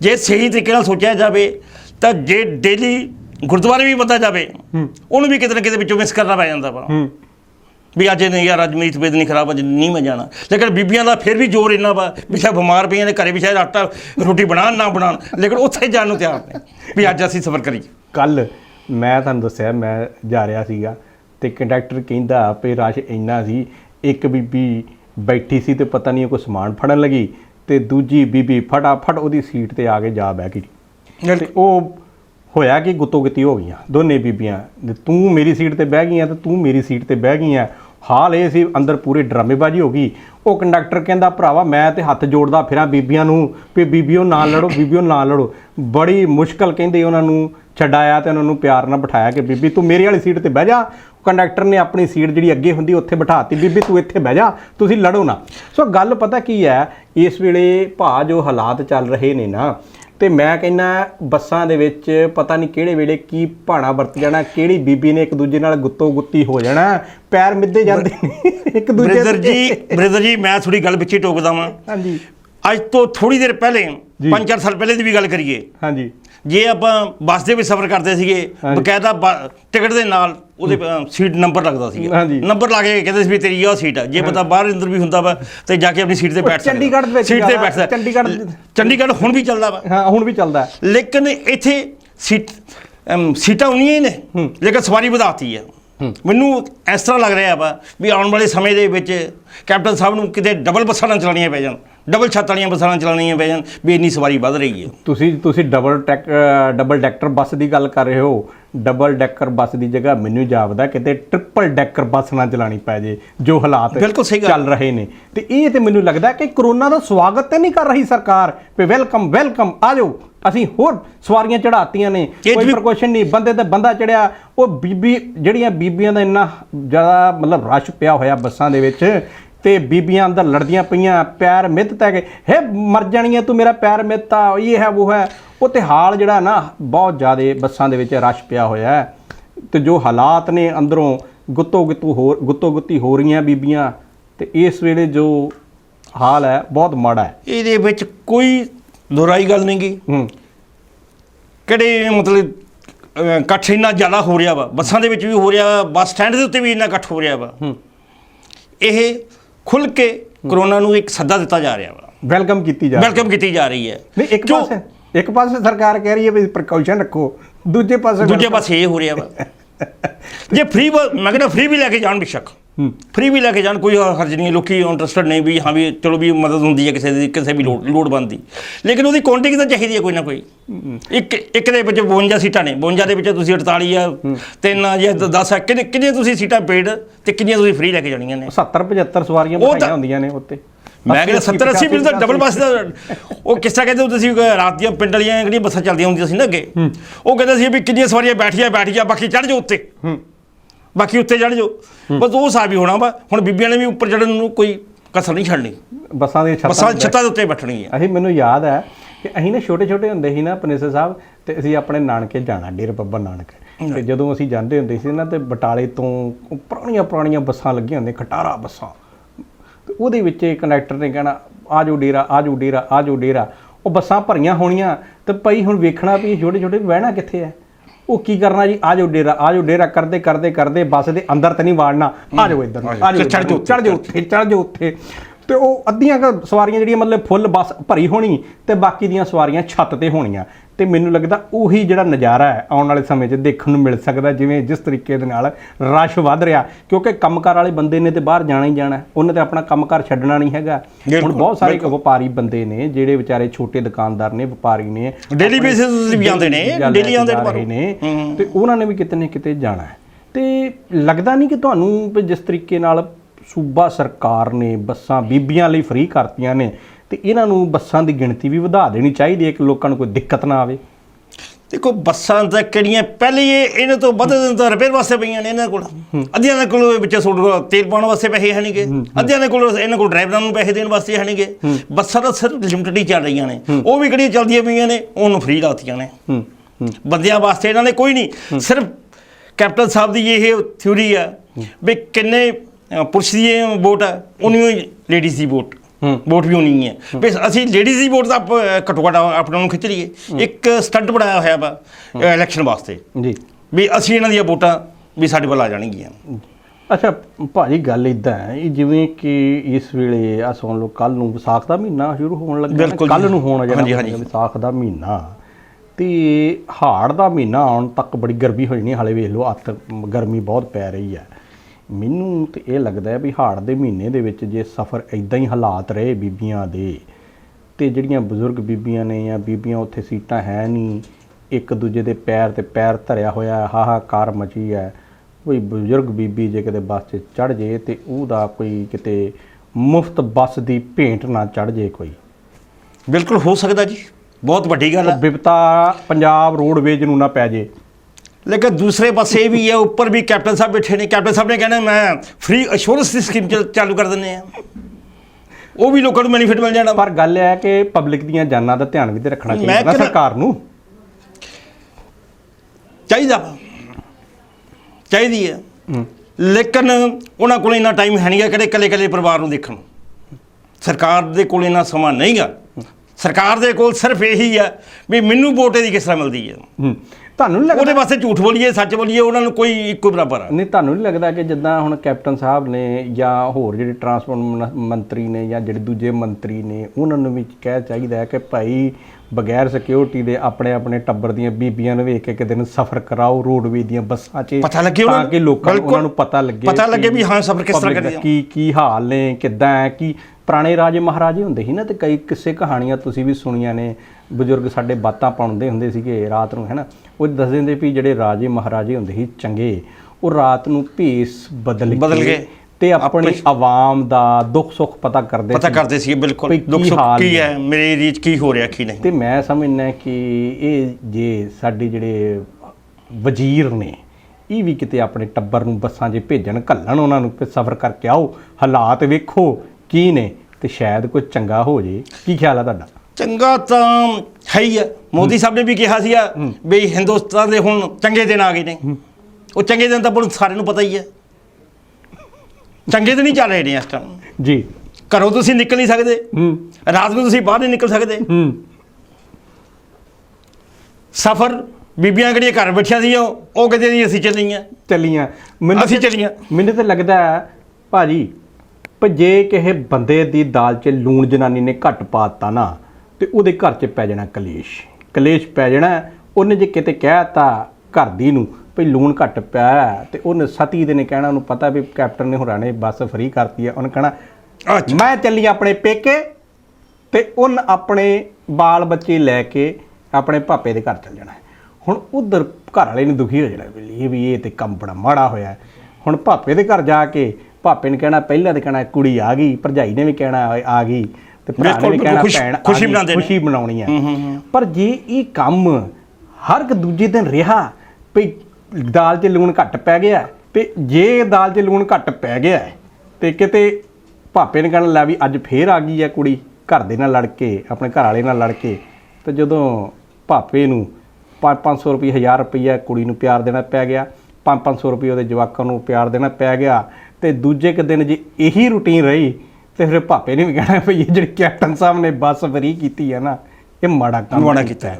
Speaker 2: ਜੇ ਸਹੀ ਤਰੀਕੇ ਨਾਲ ਸੋਚਿਆ ਜਾਵੇ ਤਾਂ ਜੇ ਡੇਲੀ ਗੁਰਦੁਆਰੇ ਵੀ ਬੰਦਾ ਜਾਵੇ ਉਹਨੂੰ ਵੀ ਕਿਤੇ ਨਾ ਕਿਤੇ ਵਿੱਚੋਂ ਮਿਸ ਕਰਨਾ ਪੈ ਜਾਂਦਾ ਵਾ। ਵੀ ਅੱਜ ਨਹੀਂ ਯਾਰ ਅੱਜ ਮੇਰੀ ਤਬੀਅਤ ਨਹੀਂ ਖਰਾਬ ਅੱਜ ਨਹੀਂ ਮੈਂ ਜਾਣਾ। ਲੇਕਿਨ ਬੀਬੀਆਂ ਦਾ ਫਿਰ ਵੀ ਜ਼ੋਰ ਇੰਨਾ ਵਾ ਵੀ ਸ਼ਾਇਦ ਬਿਮਾਰ ਪਈਆਂ ਨੇ ਘਰੇ ਵੀ ਸ਼ਾਇਦ ਆਟਾ ਰੋਟੀ ਬਣਾਉਣ ਨਾ ਬਣਾਉਣ। ਲੇਕਿਨ ਉੱਥੇ ਜਾਣ ਨੂੰ ਤਿਆਰ ਨੇ ਵੀ ਅੱਜ ਅਸੀਂ ਸਫ਼ਰ ਕਰੀਏ।
Speaker 1: ਕੱਲ ਮੈਂ ਤੁਹਾਨੂੰ ਦੱਸਿਆ ਮੈਂ ਜਾ ਰਿਹਾ ਸੀਗਾ ਤੇ ਕੰਡਕਟਰ ਕਹਿੰਦਾ ਵੀ ਰਸ਼ ਇੰਨਾ ਸੀ ਇੱਕ ਬੀਬੀ ਬੈਠੀ ਸੀ ਤੇ ਪਤਾ ਨਹੀਂ ਕੋਈ ਸਮਾਨ ਫੜਨ ਲੱਗੀ ਤੇ ਦੂਜੀ ਬੀਬੀ ਫਟਾਫਟ ਉਹਦੀ ਸੀਟ ਤੇ ਆ ਕੇ ਜਾ ਬਹਿ ਗਈ। ਤੇ ਉਹ ਹੋਇਆ ਕਿ ਗੁੱਤੋ ਗੁੱਤੀ ਹੋ ਗਈਆਂ ਦੋਨੇ ਬੀਬੀਆਂ। ਤੇ ਮੇਰੀ ਸੀਟ ਤੇ ਬਹਿ ਗਈ ਆ ਤੇ ਤੂੰ ਮੇਰੀ ਸੀਟ ਤੇ ਬਹਿ ਗਈ ਆ ਹਾਲ ਇਹ ਸੀ, ਅੰਦਰ ਪੂਰੇ ਡਰਾਮੇਬਾਜ਼ੀ ਹੋ ਗਈ। ਉਹ ਕੰਡਕਟਰ ਕਹਿੰਦਾ, ਭਰਾਵਾ, ਮੈਂ ਤੇ ਹੱਥ ਜੋੜਦਾ ਫਿਰਾਂ, ਬੀਬੀਆਂ ਨੂੰ ਵੀ ਬੀਬੀਓ ਨਾ ਲੜੋ, ਬੀਬੀਓ ਨਾ ਲੜੋ। ਬੜੀ ਮੁਸ਼ਕਲ ਕਹਿੰਦੇ ਉਹਨਾਂ ਨੂੰ ਛਡਾਇਆ ਤੇ ਉਹਨਾਂ ਨੂੰ ਪਿਆਰ ਨਾਲ ਬਿਠਾਇਆ ਕਿ, ਬੀਬੀ, ਤੂੰ ਮੇਰੇ ਵਾਲੀ ਸੀਟ ਤੇ ਬਹਿ ਜਾ। ਕੰਡਕਟਰ ਨੇ ਆਪਣੀ ਸੀਟ ਜਿਹੜੀ ਅੱਗੇ ਹੁੰਦੀ ਉੱਥੇ ਬਿਠਾਤੀ, ਬੀਬੀ, ਤੂੰ ਇੱਥੇ ਬਹਿ ਜਾ, ਤੁਸੀਂ ਲੜੋ ਨਾ। ਸੋ ਗੱਲ ਪਤਾ ਕੀ ਹੈ, ਇਸ ਵੇਲੇ ਭਾ ਜੋ ਹਾਲਾਤ ਚੱਲ ਰਹੇ ਨੇ ਨਾ ਤੇ ਮੈਂ ਕਹਿੰਨਾ ਬੱਸਾਂ ਦੇ ਵਿੱਚ ਪਤਾ ਨਹੀਂ ਕਿਹੜੇ ਵੇਲੇ ਕੀ ਭਾਣਾ ਵਰਤ ਜਾਣਾ ਕਿਹੜੀ ਬੀਬੀ ਨੇ ਇੱਕ ਦੂਜੇ ਨਾਲ ਗੁੱਤੋ ਗੁੱਤੀ ਹੋ ਜਾਣਾ ਪੈਰ ਮਿੱਦੇ ਜਾਂਦੇ ਨੇ ਇੱਕ ਦੂਜੇ
Speaker 2: ਬ੍ਰਦਰ। ਜੀ ਬ੍ਰਦਰ ਜੀ ਮੈਂ ਥੋੜੀ ਗੱਲ ਵਿੱਚ ਹੀ ਟੋਕਦਾ ਵਾਂ
Speaker 1: ਹਾਂਜੀ
Speaker 2: ਅੱਜ ਤੋਂ ਥੋੜੀ ਦੇਰ ਪਹਿਲੇ
Speaker 1: ਜੀ।
Speaker 2: 5-4 ਸਾਲ ਪਹਿਲੇ ਦੀ ਵੀ ਗੱਲ ਕਰੀਏ
Speaker 1: ਹਾਂਜੀ
Speaker 2: ਜੇ ਆਪਾਂ ਬੱਸ ਦੇ ਵਿੱਚ ਸਫ਼ਰ ਕਰਦੇ ਸੀਗੇ। ਬਕਾਇਦਾ ਟਿਕਟ ਦੇ ਨਾਲ ਉਹਦੇ ਸੀਟ ਨੰਬਰ ਲੱਗਦਾ ਸੀ। ਨੰਬਰ ਲਾ ਕੇ ਕਹਿੰਦੇ ਸੀ ਵੀ ਤੇਰੀ ਇਹ ਸੀਟ ਹੈ ਜੇ ਪਤਾ ਬਾਹਰ ਅੰਦਰ ਵੀ ਹੁੰਦਾ ਵਾ ਤੇ ਜਾ ਕੇ ਆਪਣੀ ਸੀਟ ਤੇ ਬੈਠ ਸਕਦਾ।
Speaker 1: ਚੰਡੀਗੜ੍ਹ ਦੇ ਵਿੱਚ
Speaker 2: ਸੀਟ ਤੇ
Speaker 1: ਜ਼ਿਆਦਾ-
Speaker 2: ਬੈਠ ਸਕਦਾ
Speaker 1: ਚੰਡੀਗੜ੍ਹ-
Speaker 2: ਚੰਡੀਗੜ੍ਹ ਹੁਣ ਵੀ ਚੱਲਦਾ ਵਾ।
Speaker 1: ਹਾਂ ਹੁਣ ਵੀ ਚੱਲਦਾ।
Speaker 2: ਲੇਕਿਨ ਇੱਥੇ ਸੀਟ ਸੀਟਾਂ ਉਨੀਆਂ ਹੀ ਨੇ। ਲੇਕਿਨ ਸਵਾਰੀ ਵਧਾਤੀ ਹੈ। ਮੈਨੂੰ ਇਸ ਤਰ੍ਹਾਂ ਲੱਗ ਰਿਹਾ ਵਾ ਵੀ ਆਉਣ ਵਾਲੇ ਸਮੇਂ ਦੇ ਵਿੱਚ ਕੈਪਟਨ ਸਾਹਿਬ ਨੂੰ ਕਿਤੇ ਡਬਲ ਬੱਸਾਂ ਨਾ ਚਲਾਉਣੀਆਂ ਪੈ ਜਾਣ। ਡਬਲ ਛੱਤ ਵਾਲੀਆਂ ਬੱਸਾਂ ਚਲਾਉਣੀਆਂ ਪੈ ਜਾਣ ਵੀ ਇੰਨੀ ਸਵਾਰੀ ਵੱਧ ਰਹੀ ਹੈ।
Speaker 1: ਤੁਸੀਂ ਤੁਸੀਂ double deck double decker bus ਦੀ ਗੱਲ ਕਰ ਰਹੇ ਹੋ। ਡਬਲ ਡੈਕਰ ਬੱਸ ਦੀ ਜਗ੍ਹਾ ਮੈਨੂੰ ਜਾਪਦਾ ਕਿਤੇ ਟ੍ਰਿਪਲ ਡੈਕਰ ਬੱਸ ਨਾ ਚਲਾਣੀ ਪੈ ਜੇ ਜੋ ਹਾਲਾਤ
Speaker 2: ਬਿਲਕੁਲ ਸਹੀ।
Speaker 1: ਚੱਲ ਰਹੇ ਨੇ। ਤੇ ਇਹ ਤੇ ਮੈਨੂੰ ਲੱਗਦਾ ਕਿ ਕਰੋਨਾ ਦਾ ਸਵਾਗਤ ਤੇ ਨਹੀਂ ਕਰ ਰਹੀ ਸਰਕਾਰ ਵੀ ਵੈਲਕਮ ਵੈਲਕਮ ਆ ਜਾਓ। ਅਸੀਂ ਹੋਰ ਸਵਾਰੀਆਂ ਚੜਾਤੀਆਂ ਨੇ। ਕੋਈ ਪ੍ਰਕੋਸ਼ਨ ਨਹੀਂ ਬੰਦੇ ਤੇ ਬੰਦਾ ਚੜਿਆ ਉਹ ਬੀਬੀ ਜਿਹੜੀਆਂ ਬੀਬੀਆਂ ਦਾ ਇੰਨਾ ਜ਼ਿਆਦਾ ਮਤਲਬ ਰਸ਼ ਪਿਆ ਹੋਇਆ ਬੱਸਾਂ ਦੇ ਵਿੱਚ ਤੇ ਬੀਬੀਆਂ ਅੰਦਰ ਲੜਦੀਆਂ ਪਈਆਂ ਪੈਰ ਮਿੱਤ ਤੈ ਗਏ। ਹੈ ਮਰ ਜਾਣੀਆਂ ਤੂੰ ਮੇਰਾ ਪੈਰ ਮਿੱਤਾ ਇਹ ਹੈ ਉਹ ਹੈ। ਉਹ ਤੇ ਹਾਲ ਜਿਹੜਾ ਨਾ ਬਹੁਤ ਜ਼ਿਆਦਾ ਬੱਸਾਂ ਦੇ ਵਿੱਚ ਰਸ਼ ਪਿਆ ਹੋਇਆ ਹੈ। ਤੇ ਜੋ ਹਾਲਾਤ ਨੇ ਅੰਦਰੋਂ ਗੁੱਤੋ ਗੁੱਤੂ ਹੋ ਗੁੱਤੋ ਗੁੱਤੀ ਹੋ ਰਹੀਆਂ ਬੀਬੀਆਂ ਤੇ ਇਸ ਵੇਲੇ ਜੋ ਹਾਲ ਹੈ ਬਹੁਤ ਮਾੜਾ ਹੈ।
Speaker 2: ਇਹਦੇ ਵਿੱਚ ਕੋਈ ਦੁਰਾਈ ਗੱਲ ਨਹੀਂ ਗੀ।
Speaker 1: ਹੂੰ।
Speaker 2: ਕਿਹੜੇ ਮਤਲਬ ਇਕੱਠ ਇੰਨਾ ਜ਼ਿਆਦਾ ਹੋ ਰਿਹਾ ਵਾ? ਬੱਸਾਂ ਦੇ ਵਿੱਚ ਵੀ ਹੋ ਰਿਹਾ ਬੱਸ ਸਟੈਂਡ ਦੇ ਉੱਤੇ ਵੀ ਇੰਨਾ ਇਕੱਠ ਹੋ ਰਿਹਾ ਵਾ।
Speaker 1: ਹੂੰ।
Speaker 2: ਇਹ ਖੁੱਲ ਕੇ ਕਰੋਨਾ ਨੂੰ ਇੱਕ ਸੱਦਾ ਦਿੱਤਾ ਜਾ ਰਿਹਾ ਵਾ।
Speaker 1: ਵੈਲਕਮ ਕੀਤੀ ਜਾ ਰਹੀ ਹੈ।
Speaker 2: ਵੈਲਕਮ ਕੀਤੀ ਜਾ ਰਹੀ ਹੈ।
Speaker 1: ਨਹੀਂ ਇੱਕ? ਪਾਸੇ ਇੱਕ ਪਾਸੇ ਸਰਕਾਰ ਕਹਿ ਰਹੀ ਹੈ ਵੀ ਪ੍ਰੀਕਾਸ਼ਨ ਰੱਖੋ ਦੂਜੇ ਪਾਸੇ
Speaker 2: ਦੂਜੇ ਪਾਸੇ ਇਹ ਹੋ ਰਿਹਾ ਵਾ। ਜੇ ਫ੍ਰੀ ਮੈਂ ਕਹਿੰਦਾ ਫ੍ਰੀ ਵੀ ਲੈ ਕੇ ਜਾਣ ਬੇਸ਼ੱਕ। ਫ੍ਰੀ ਵੀ ਲੈ ਕੇ ਜਾਣ ਕੋਈ ਹਰਜ ਨਹੀਂ। ਲੋਕੀ ਇੰਟਰਸਟਡ ਨਹੀਂ ਵੀ ਹਾਂ ਵੀ ਚਲੋ ਵੀ ਮਦਦ ਹੁੰਦੀ ਹੈ ਕਿਸੇ ਦੀ ਕਿਸੇ ਵੀ ਲੋੜ ਲੋੜ ਬੰਦੀ ਲੇਕਿਨ ਉਹਦੀ ਕੁਆਂਟੀਟੀ ਤਾਂ ਚਾਹੀਦੀ ਹੈ ਕੋਈ ਨਾ ਕੋਈ। ਇੱਕ ਇੱਕ ਦੇ ਵਿੱਚ 52 ਸੀਟਾਂ ਨੇ। 52 ਦੇ ਵਿੱਚ ਤੁਸੀਂ 48 ਆ ਤਿੰਨ ਜਾਂ 10 ਆ। ਕਿੰਨੇ ਕਿੰਨੀਆਂ ਤੁਸੀਂ ਸੀਟਾਂ ਪੇਡ ਤੇ ਕਿੰਨੀਆਂ ਤੁਸੀਂ ਫ੍ਰੀ ਲੈ ਕੇ ਜਾਣੀਆਂ ਨੇ?
Speaker 1: 70 75 ਸਵਾਰੀਆਂ ਬਿਠਾਈਆਂ ਹੁੰਦੀਆਂ ਨੇ ਉੱਤੇ।
Speaker 2: ਮੈਂ ਕਹਿੰਦਾ 70 80 ਬਿਲ ਤਾਂ ਡਬਲ ਬੱਸ ਦਾ ਉਹ ਕਿਸ ਕਹਿੰਦੇ ਹੁੰਦੇ ਸੀ ਰਾਤ ਦੀਆਂ ਪਿੰਡ ਵਾਲੀਆਂ ਜਿਹੜੀਆਂ ਬੱਸਾਂ ਚੱਲਦੀਆਂ ਹੁੰਦੀਆਂ ਸੀ ਨਾ ਅੱਗੇ? ਉਹ ਕਹਿੰਦੇ ਸੀ ਵੀ ਕਿੰਨੀਆਂ ਸਵਾਰੀਆਂ ਬੈਠੀਆਂ ਬੈਠੀਆਂ ਬਾਕੀ ਚੜ ਜਾਓ ਉੱਤੇ। ਬਾਕੀ ਉੱਤੇ ਚੜ ਜਾਓ। ਬਸ ਉਹ ਹਿਸਾਬ ਹੀ ਹੋਣਾ ਵਾ। ਹੁਣ ਬੀਬੀਆਂ ਨੇ ਵੀ ਉੱਪਰ ਚੜਨ ਨੂੰ ਕੋਈ ਕਸਰ ਨਹੀਂ ਛੱਡਣੀ।
Speaker 1: ਬੱਸਾਂ ਦੀਆਂ ਛੱਤਾਂ
Speaker 2: ਬੱਸਾਂ ਛੱਤਾਂ ਦੇ ਉੱਤੇ ਬੈਠਣੀ ਹੈ
Speaker 1: ਅਸੀਂ ਮੈਨੂੰ ਯਾਦ ਹੈ ਕਿ ਅਸੀਂ ਨਾ ਛੋਟੇ ਛੋਟੇ ਹੁੰਦੇ ਸੀ ਨਾ ਪਨੇਸਰ ਸਾਹਿਬ ਤੇ ਅਸੀਂ ਆਪਣੇ ਨਾਨਕੇ ਜਾਣਾ ਡੇਰ ਬੱਬਾ ਨਾਨਕ। ਤੇ ਜਦੋਂ ਅਸੀਂ ਜਾਂਦੇ ਹੁੰਦੇ ਸੀ ਨਾ ਤੇ ਬਟਾਲੇ ਤੋਂ ਪੁਰਾਣੀਆਂ ਪੁਰਾਣੀਆਂ ਬੱਸਾਂ ਲੱਗੀਆਂ ਹੁੰਦੀਆਂ ਖਟਾਰਾ ਬੱਸਾਂ। ਤੇ ਉਹਦੇ ਵਿੱਚ ਕੰਡਕਟਰ ਨੇ ਕਹਿਣਾ ਆਜੋ ਡੇਰਾ ਆਜੋ ਡੇਰਾ ਆਜੋ ਡੇਰਾ। ਉਹ ਬੱਸਾਂ ਭਰੀਆਂ ਹੋਣੀਆਂ ਤੇ ਪਈ ਹੁਣ ਵੇਖਣਾ ਵੀ ਛੋਟੇ ਛੋਟੇ ਬਹਿਣਾ ਕਿੱਥੇ ਹੈ? ਉਹ ਕੀ ਕਰਨਾ ਜੀ? ਆਜੋ ਡੇਰਾ ਆਜੋ ਡੇਰਾ ਕਰਦੇ ਕਰਦੇ ਕਰਦੇ ਬੱਸ ਦੇ ਅੰਦਰ ਤੇ ਨਹੀਂ ਵਾੜਨਾ। ਆਜੋ ਇੱਧਰ ਨੂੰ ਆਜੋ
Speaker 2: ਚੜ੍ਹ ਜਾਓ
Speaker 1: ਚੜ ਜਾਓ ਉੱਥੇ ਚੜ ਜਾਓ ਉੱਥੇ। ਤੇ ਉਹ ਅੱਧੀਆਂ ਸਵਾਰੀਆਂ ਜਿਹੜੀਆਂ ਮਤਲਬ ਫੁੱਲ ਬੱਸ ਭਰੀ ਹੋਣੀ ਤੇ ਬਾਕੀ ਦੀਆਂ ਸਵਾਰੀਆਂ ਛੱਤ ਤੇ ਹੋਣੀਆਂ। ਤੇ ਮੈਨੂੰ ਲੱਗਦਾ ਉਹੀ ਜਿਹੜਾ ਨਜ਼ਾਰਾ ਹੈ ਆਉਣ ਵਾਲੇ ਸਮੇਂ 'ਚ ਦੇਖਣ ਨੂੰ ਮਿਲ ਸਕਦਾ ਜਿਵੇਂ ਜਿਸ ਤਰੀਕੇ ਦੇ ਨਾਲ ਰਸ਼ ਵੱਧ ਰਿਹਾ ਕਿਉਂਕਿ ਕੰਮਕਾਰ ਵਾਲੇ ਬੰਦੇ ਨੇ ਤੇ ਬਾਹਰ ਜਾਣਾ ਹੀ ਜਾਣਾ ਉਹਨੇ ਤੇ ਆਪਣਾ ਕੰਮਕਾਰ ਛੱਡਣਾ ਨਹੀਂ ਹੈਗਾ। ਹੁਣ ਬਹੁਤ ਸਾਰੇ ਵਪਾਰੀ ਬੰਦੇ ਨੇ ਜਿਹੜੇ ਵਿਚਾਰੇ ਛੋਟੇ ਦੁਕਾਨਦਾਰ ਨੇ ਵਪਾਰੀ ਨੇ
Speaker 2: ਡੇਲੀ ਬੇਸਿਸ ਤੇ ਵੀ ਆਉਂਦੇ ਨੇ ਡੇਲੀ ਆਉਂਦੇ ਨੇ।
Speaker 1: ਤੇ ਉਹਨਾਂ ਨੇ ਵੀ ਕਿਤੇ ਨਾ ਕਿਤੇ ਜਾਣਾ ਹੈ। ਤੇ ਲੱਗਦਾ ਨਹੀਂ ਕਿ ਤੁਹਾਨੂੰ ਜਿਸ ਤਰੀਕੇ ਨਾਲ ਸੂਬਾ ਸਰਕਾਰ ਨੇ ਬੱਸਾਂ ਬੀਬੀਆਂ ਲਈ ਫ੍ਰੀ ਕਰਤੀਆਂ ਨੇ ਤੇ ਇਹਨਾਂ ਨੂੰ ਬੱਸਾਂ ਦੀ ਗਿਣਤੀ ਵੀ ਵਧਾ ਦੇਣੀ ਚਾਹੀਦੀ ਹੈ ਕਿ ਲੋਕਾਂ ਨੂੰ ਕੋਈ ਦਿੱਕਤ ਨਾ ਆਵੇ।
Speaker 2: ਦੇਖੋ ਬੱਸਾਂ ਤਾਂ ਕਿਹੜੀਆਂ ਪਹਿਲੇ ਇਹ ਇਹਨਾਂ ਤੋਂ ਵੱਧ ਦਿਨ ਤਾਂ ਰਿਪੇਅਰ ਵਾਸਤੇ ਪਈਆਂ ਨੇ ਇਹਨਾਂ ਕੋਲ। ਅੱਧਿਆਂ ਦੇ ਕੋਲ ਵਿੱਚ ਸੁੱਟ ਤੇਲ ਪਾਉਣ ਵਾਸਤੇ ਪੈਸੇ ਹੈ ਨਹੀਂਗੇ। ਅੱਧਿਆਂ ਦੇ ਕੋਲ ਇਹਨਾਂ ਕੋਲ ਡਰਾਈਵਰਾਂ ਨੂੰ ਪੈਸੇ ਦੇਣ ਵਾਸਤੇ ਹੈ ਨਹੀਂਗੇ। ਬੱਸਾਂ ਤਾਂ ਸਿਰਫ ਲਿਮਟਿਡ ਹੀ ਚੱਲ ਰਹੀਆਂ ਨੇ। ਉਹ ਵੀ ਕਿਹੜੀਆਂ ਚੱਲਦੀਆਂ ਪਈਆਂ ਨੇ ਉਹਨੂੰ ਫ੍ਰੀ ਲਾਤੀਆਂ ਨੇ। ਬੰਦਿਆਂ ਵਾਸਤੇ ਇਹਨਾਂ ਨੇ ਕੋਈ ਨਹੀਂ। ਸਿਰਫ ਕੈਪਟਨ ਸਾਹਿਬ ਦੀ ਇਹ ਥਿਊਰੀ ਆ ਵੀ ਕਿੰਨੇ ਪੁਰਸ਼ ਦੀ ਵੋਟ ਆ ਉਨੀ ਲੇਡੀਜ਼ ਦੀ ਵੋਟ। ਵੋਟ ਵੀ ਉਨੀ ਹੈ। ਵੀ ਅਸੀਂ ਲੇਡੀਜ਼ ਦੀ ਵੋਟ ਦਾ ਘਟਵਾ ਆਪਣਾ ਨੂੰ ਖਿੱਚ ਲਈਏ। ਇੱਕ ਸਟੰਟ ਬਣਾਇਆ ਹੋਇਆ ਵਾ ਇਲੈਕਸ਼ਨ ਵਾਸਤੇ।
Speaker 1: ਜੀ।
Speaker 2: ਵੀ ਅਸੀਂ ਇਹਨਾਂ ਦੀਆਂ ਵੋਟਾਂ ਵੀ ਸਾਡੇ ਵੱਲ ਆ ਜਾਣਗੀਆਂ।
Speaker 1: ਅੱਛਾ ਭਾਜੀ ਗੱਲ ਇਦਾਂ ਹੈ ਜਿਵੇਂ ਕਿ ਇਸ ਵੇਲੇ ਆ ਸੁਣ ਲਓ ਕੱਲ ਨੂੰ ਵਿਸਾਖ ਦਾ ਮਹੀਨਾ ਸ਼ੁਰੂ ਹੋਣ ਲੱਗਾ ਕੱਲ। ਨੂੰ ਹੋਣਾ
Speaker 2: ਹਾਂਜੀ,
Speaker 1: ਜਿਹੜਾ
Speaker 2: ਹਾਂਜੀ।
Speaker 1: ਵਿਸਾਖ ਦਾ ਮਹੀਨਾ। ਤੇ ਹਾੜ ਦਾ ਮਹੀਨਾ ਆਉਣ ਤੱਕ ਬੜੀ ਗਰਮੀ ਹੋ ਜਾਣੀ ਹਾਲੇ ਵੇਖ ਲਓ ਅੱਤ ਗਰਮੀ ਬਹੁਤ ਪੈ ਰਹੀ ਹੈ। ਮੈਨੂੰ ਤੇ ਇਹ ਲੱਗਦਾ ਹੈ ਵੀ ਹਾੜ ਦੇ ਮਹੀਨੇ ਦੇ ਵਿੱਚ ਜੇ ਸਫ਼ਰ ਇਦਾਂ ਹੀ ਹਾਲਾਤ ਰਹੇ ਬੀਬੀਆਂ ਦੇ ਤੇ ਜਿਹੜੀਆਂ ਬਜ਼ੁਰਗ ਬੀਬੀਆਂ ਨੇ ਜਾਂ ਬੀਬੀਆਂ ਉੱਥੇ ਸੀਟਾਂ ਹੈ ਨਹੀਂ ਇੱਕ ਦੂਜੇ ਦੇ ਪੈਰ ਤੇ ਪੈਰ ਧਰਿਆ ਹੋਇਆ ਹੈ, ਹਾਹਾਕਾਰ ਮਚੀ ਹੈ ਕੋਈ ਬਜ਼ੁਰਗ ਬੀਬੀ ਜੇ ਕਿਤੇ ਬੱਸ 'ਚ ਚੜ ਜੇ ਤੇ ਉਹਦਾ ਕੋਈ ਕਿਤੇ ਮੁਫਤ ਬੱਸ ਦੀ ਭੇਂਟ ਨਾ ਚੜ ਜੇ ਕੋਈ।
Speaker 2: ਬਿਲਕੁਲ ਹੋ ਸਕਦਾ ਜੀ ਬਹੁਤ ਵੱਡੀ ਗੱਲ ਹੈ।
Speaker 1: ਬਿਪਤਾ ਪੰਜਾਬ ਰੋਡਵੇਜ ਨੂੰ ਨਾ ਪੈ ਜੇ।
Speaker 2: ਲੇਕਿਨ ਦੂਸਰੇ ਪਾਸੇ ਇਹ ਵੀ ਹੈ ਉੱਪਰ ਵੀ ਕੈਪਟਨ ਸਾਹਿਬ ਬੈਠੇ ਨੇ। ਕੈਪਟਨ ਸਾਹਿਬ ਨੇ ਕਹਿਣਾ ਮੈਂ ਫ੍ਰੀ ਅਸ਼ੋਰੈਂਸ ਦੀ ਸਕੀਮ ਚਾਲੂ ਕਰ ਦਿੰਦੇ ਆ ਉਹ ਵੀ ਲੋਕਾਂ ਨੂੰ ਬੈਨੀਫਿਟ ਮਿਲ ਜਾਣਾ।
Speaker 1: ਪਰ ਗੱਲ ਇਹ ਹੈ ਕਿ ਪਬਲਿਕ ਦੀਆਂ ਜਾਨਾਂ ਦਾ ਧਿਆਨ ਵੀ ਤੇ ਰੱਖਣਾ ਚਾਹੀਦਾ ਸਰਕਾਰ ਨੂੰ।
Speaker 2: ਚਾਹੀਦਾ। ਚਾਹੀਦੀ ਹੈ।
Speaker 1: ਹੂੰ।
Speaker 2: ਲੇਕਿਨ ਉਹਨਾਂ ਕੋਲ ਇੰਨਾ ਟਾਈਮ ਹੈ ਨਹੀਂਗਾ ਕਿਹੜੇ ਇਕੱਲੇ ਇਕੱਲੇ ਪਰਿਵਾਰ ਨੂੰ ਦੇਖਣ। ਸਰਕਾਰ ਦੇ ਕੋਲ ਇੰਨਾ ਸਮਾਂ ਨਹੀਂਗਾ ਸਰਕਾਰ ਦੇ ਕੋਲ ਸਿਰਫ ਇਹੀ ਹੈ ਵੀ ਮੈਨੂੰ ਵੋਟ ਦੀ ਕਿਸ ਤਰ੍ਹਾਂ ਮਿਲਦੀ ਹੈ।
Speaker 1: ਹੂੰ। ਤੁਹਾਨੂੰ ਨਹੀਂ ਲੱਗਦਾ
Speaker 2: ਉਹਦੇ ਵਾਸਤੇ ਝੂਠ ਬੋਲੀਏ ਸੱਚ ਬੋਲੀਏ ਉਹਨਾਂ ਨੂੰ ਕੋਈ ਇੱਕੋ ਬਰਾਬਰ ਆ
Speaker 1: ਨਹੀਂ ਤੁਹਾਨੂੰ ਨਹੀਂ ਲੱਗਦਾ ਕਿ ਜਿੱਦਾਂ ਹੁਣ ਕੈਪਟਨ ਸਾਹਿਬ ਨੇ ਜਾਂ ਹੋਰ ਜਿਹੜੇ ਟਰਾਂਸਪੋਰਟ ਮਨ- ਮੰਤਰੀ ਨੇ ਜਾਂ ਜਿਹੜੇ ਦੂਜੇ ਮੰਤਰੀ ਨੇ ਉਹਨਾਂ ਨੂੰ ਵੀ ਕਹਿ ਚਾਹੀਦਾ ਹੈ ਕਿ ਭਾਈ ਬਗੈਰ ਸਿਕਿਉਰਿਟੀ ਦੇ ਆਪਣੇ ਆਪਣੇ ਟੱਬਰ ਦੀਆਂ ਬੀਬੀਆਂ ਨੂੰ ਵੇਖ ਕੇ ਇੱਕ ਦਿਨ ਸਫ਼ਰ ਕਰਾਓ ਰੋਡਵੇ ਦੀਆਂ ਬੱਸਾਂ 'ਚ
Speaker 2: ਪਤਾ ਲੱਗੇ ਉਹਨਾਂ
Speaker 1: ਤਾਂ
Speaker 2: ਨੂੰ।
Speaker 1: ਕਿ ਲੋਕਾਂ ਨੂੰ
Speaker 2: ਬਿਲਕੁਲ।
Speaker 1: ਉਹਨਾਂ ਨੂੰ ਪਤਾ ਲੱਗੇ
Speaker 2: ਪਤਾ ਲੱਗੇ ਵੀ ਹਾਂ ਸਫ਼ਰ ਕਿਸ ਤਰ੍ਹਾਂ
Speaker 1: public ਦਾ। ਕੀ ਕੀ ਹਾਲ ਨੇ ਕਿੱਦਾਂ ਹੈ ਕੀ ਪੁਰਾਣੇ ਰਾਜੇ ਮਹਾਰਾਜੇ ਹੁੰਦੇ ਸੀ ਨਾ ਤੇ ਕਈ ਕਿਸੇ ਕਹਾਣੀਆਂ ਤੁਸੀਂ ਵੀ ਸੁਣੀਆਂ ਨੇ ਬਜ਼ੁਰਗ ਸਾਡੇ ਬਾਤਾਂ ਪਾਉਂਦੇ ਹੁੰਦੇ ਸੀਗੇ ਰਾਤ ਨੂੰ ਹੈਨਾ? ਉਹ ਦੱਸਦੇ ਹੁੰਦੇ ਵੀ ਜਿਹੜੇ ਰਾਜੇ ਮਹਾਰਾਜੇ ਹੁੰਦੇ ਸੀ ਚੰਗੇ ਉਹ ਰਾਤ ਨੂੰ ਭੇਸ ਬਦਲ
Speaker 2: ਬਦਲ ਕੇ
Speaker 1: ਤੇ ਆਪਣੀ ਆਵਾਮ ਦਾ ਦੁੱਖ ਸੁੱਖ ਪਤਾ ਕਰਦੇ
Speaker 2: ਪਤਾ। ਕਰਦੇ ਸੀ ਬਿਲਕੁਲ। ਦੁੱਖ ਸੁੱਖ ਕੀ। ਹੈ? ਮੇਰੇ ਏਰੀਏ 'ਚ ਕੀ ਹੋ ਰਿਹਾ ਕੀ ਨਹੀਂ?
Speaker 1: ਤੇ ਮੈਂ ਸਮਝਦਾ ਕਿ ਇਹ ਜੇ ਸਾਡੇ ਜਿਹੜੇ ਵਜ਼ੀਰ ਨੇ ਇਹ ਵੀ ਕਿਤੇ ਆਪਣੇ ਟੱਬਰ ਨੂੰ ਬੱਸਾਂ 'ਚ ਭੇਜਣ ਘੱਲਣ ਉਹਨਾਂ ਨੂੰ ਕਿ ਸਫ਼ਰ ਕਰਕੇ ਆਓ ਹਾਲਾਤ ਵੇਖੋ ਕੀ ਨੇ ਤੇ ਸ਼ਾਇਦ ਕੋਈ ਚੰਗਾ ਹੋ ਜੇ। ਕੀ ਖਿਆਲ ਆ ਤੁਹਾਡਾ?
Speaker 2: ਚੰਗਾ ਤਾਂ ਹੈ ਹੀ ਹੈ ਮੋਦੀ ਸਾਹਿਬ ਨੇ ਵੀ ਕਿਹਾ ਸੀਗਾ ਵੀ ਹਿੰਦੁਸਤਾਨ ਦੇ ਹੁਣ ਚੰਗੇ ਦਿਨ ਆ ਗਏ ਨੇ। ਉਹ ਚੰਗੇ ਦਿਨ ਤਾਂ ਆਪਾਂ ਨੂੰ ਸਾਰਿਆਂ ਨੂੰ ਪਤਾ ਹੀ ਹੈ ਚੰਗੇ ਦਿਨ ਨਹੀਂ ਚੱਲ ਰਹੇ ਨੇ ਇਸ ਟਾਈਮ
Speaker 1: ਜੀ।
Speaker 2: ਘਰੋਂ ਤੁਸੀਂ ਨਿਕਲ ਨਹੀਂ ਸਕਦੇ। ਰਾਤ ਨੂੰ ਤੁਸੀਂ ਬਾਹਰ ਨਹੀਂ ਨਿਕਲ ਸਕਦੇ। ਸਫ਼ਰ ਬੀਬੀਆਂ ਕਿਹੜੀਆਂ ਘਰ ਬੈਠੀਆਂ ਸੀ ਉਹ ਕਹਿੰਦੇ ਸੀ ਅਸੀਂ ਚੱਲੀਆਂ।
Speaker 1: ਚੱਲੀਆਂ। ਮੈਨੂੰ
Speaker 2: ਅਸੀਂ
Speaker 1: ਤੇ-
Speaker 2: ਚੱਲੀਆਂ।
Speaker 1: ਮੈਨੂੰ ਤਾਂ ਲੱਗਦਾ ਭਾਜੀ ਪਰ ਜੇ ਕਿਸੇ ਬੰਦੇ ਦੀ ਦਾਲ 'ਚ ਲੂਣ ਜਨਾਨੀ ਨੇ ਘੱਟ ਪਾਤਾ ਨਾ। ਤੇ ਉਹਦੇ ਘਰ 'ਚ ਪੈ ਜਾਣਾ ਕਲੇਸ਼ ਕਲੇਸ਼ ਪੈ ਜਾਣਾ ਉਹਨੇ ਜੇ ਕਿਤੇ ਕਹਿਤਾ ਘਰ ਦੀ ਨੂੰ ਵੀ ਲੂਣ ਘੱਟ ਪਿਆ ਤੇ ਉਹਨੇ ਸਤੀ ਦੇ ਨੇ ਕਹਿਣਾ ਉਹਨੂੰ ਪਤਾ ਵੀ ਕੈਪਟਨ ਨੇ ਹੋਰਾਂ ਨੇ ਬੱਸ ਫ੍ਰੀ ਕਰਤੀ ਹੈ ਉਹਨੇ ਕਹਿਣਾ ਮੈਂ ਚੱਲੀ ਆਪਣੇ ਪੇਕੇ ਤੇ ਉਹਨ ਆਪਣੇ ਬਾਲ ਬੱਚੇ ਲੈ ਕੇ ਆਪਣੇ ਭਾਪੇ ਦੇ ਘਰ ਚੱਲ ਜਾਣਾ। ਹੁਣ ਉਧਰ ਘਰ ਵਾਲੇ ਨੂੰ ਦੁਖੀ ਹੋ ਜਾਣਾ ਵੀ ਇਹ ਵੀ ਇਹ ਤੇ ਕੰਮ ਬੜਾ ਮਾੜਾ ਹੋਇਆ। ਹੁਣ ਭਾਪੇ ਦੇ ਘਰ ਜਾ ਕੇ ਭਾਪੇ ਨੇ ਕਹਿਣਾ ਪਹਿਲਾਂ ਤੇ ਕਹਿਣਾ ਕੁੜੀ ਆ ਗਈ ਭਰਜਾਈ ਨੇ ਵੀ ਕਹਿਣਾ ਆ ਗਈ ਤੇ ਭਰਾ ਨੇ ਕਹਿਣਾ ਭੈਣ ਆ
Speaker 2: ਖੁਸ਼ੀ ਮਨਾਉਂਦੇ ਨੇ।
Speaker 1: ਖੁਸ਼ੀ ਮਨਾਉਣੀ ਹੈ ਪਰ ਜੇ ਇਹ ਕੰਮ ਹਰ ਇੱਕ ਦੂਜੇ ਦਿਨ ਰਿਹਾ ਵੀ ਦਾਲ 'ਚ ਲੂਣ ਘੱਟ ਪੈ ਗਿਆ ਤੇ ਜੇ ਦਾਲ 'ਚ ਲੂਣ ਘੱਟ ਪੈ ਗਿਆ ਤੇ ਕਿਤੇ ਭਾਪੇ ਨੇ ਕਹਿਣਾ ਲੈ ਵੀ ਅੱਜ ਫੇਰ ਆ ਗਈ ਹੈ ਕੁੜੀ ਘਰ ਦੇ ਨਾਲ ਲੜ ਕੇ ਆਪਣੇ ਘਰ ਵਾਲੇ ਨਾਲ ਲੜ ਕੇ ਤੇ ਜਦੋਂ ਭਾਪੇ ਨੂੰ 5-500 ਰੁਪਏ 1000 ਰੁਪਏ ਕੁੜੀ ਨੂੰ ਪਿਆਰ ਦੇਣਾ ਪੈ ਗਿਆ 5-500 ਰੁਪਏ ਉਹਦੇ ਜਵਾਕਾਂ ਨੂੰ ਪਿਆਰ ਦੇਣਾ ਪੈ ਗਿਆ ਤੇ ਦੂਜੇ ਕੁ ਦਿਨ ਜੇ ਇਹੀ ਰੁਟੀਨ ਰਹੀ ਤੇ ਫਿਰ ਭਾਪੇ ਨੇ ਵੀ ਕਹਿਣਾ ਵੀ ਇਹ ਜਿਹੜੀ ਕੈਪਟਨ ਸਾਹਿਬ ਨੇ ਬੱਸ ਫਰੀ ਕੀਤੀ ਹੈ ਨਾ ਇਹ ਮਾੜਾ ਕੰਮ
Speaker 2: ਮਾੜਾ
Speaker 1: ਕੀਤਾ। ਹੈ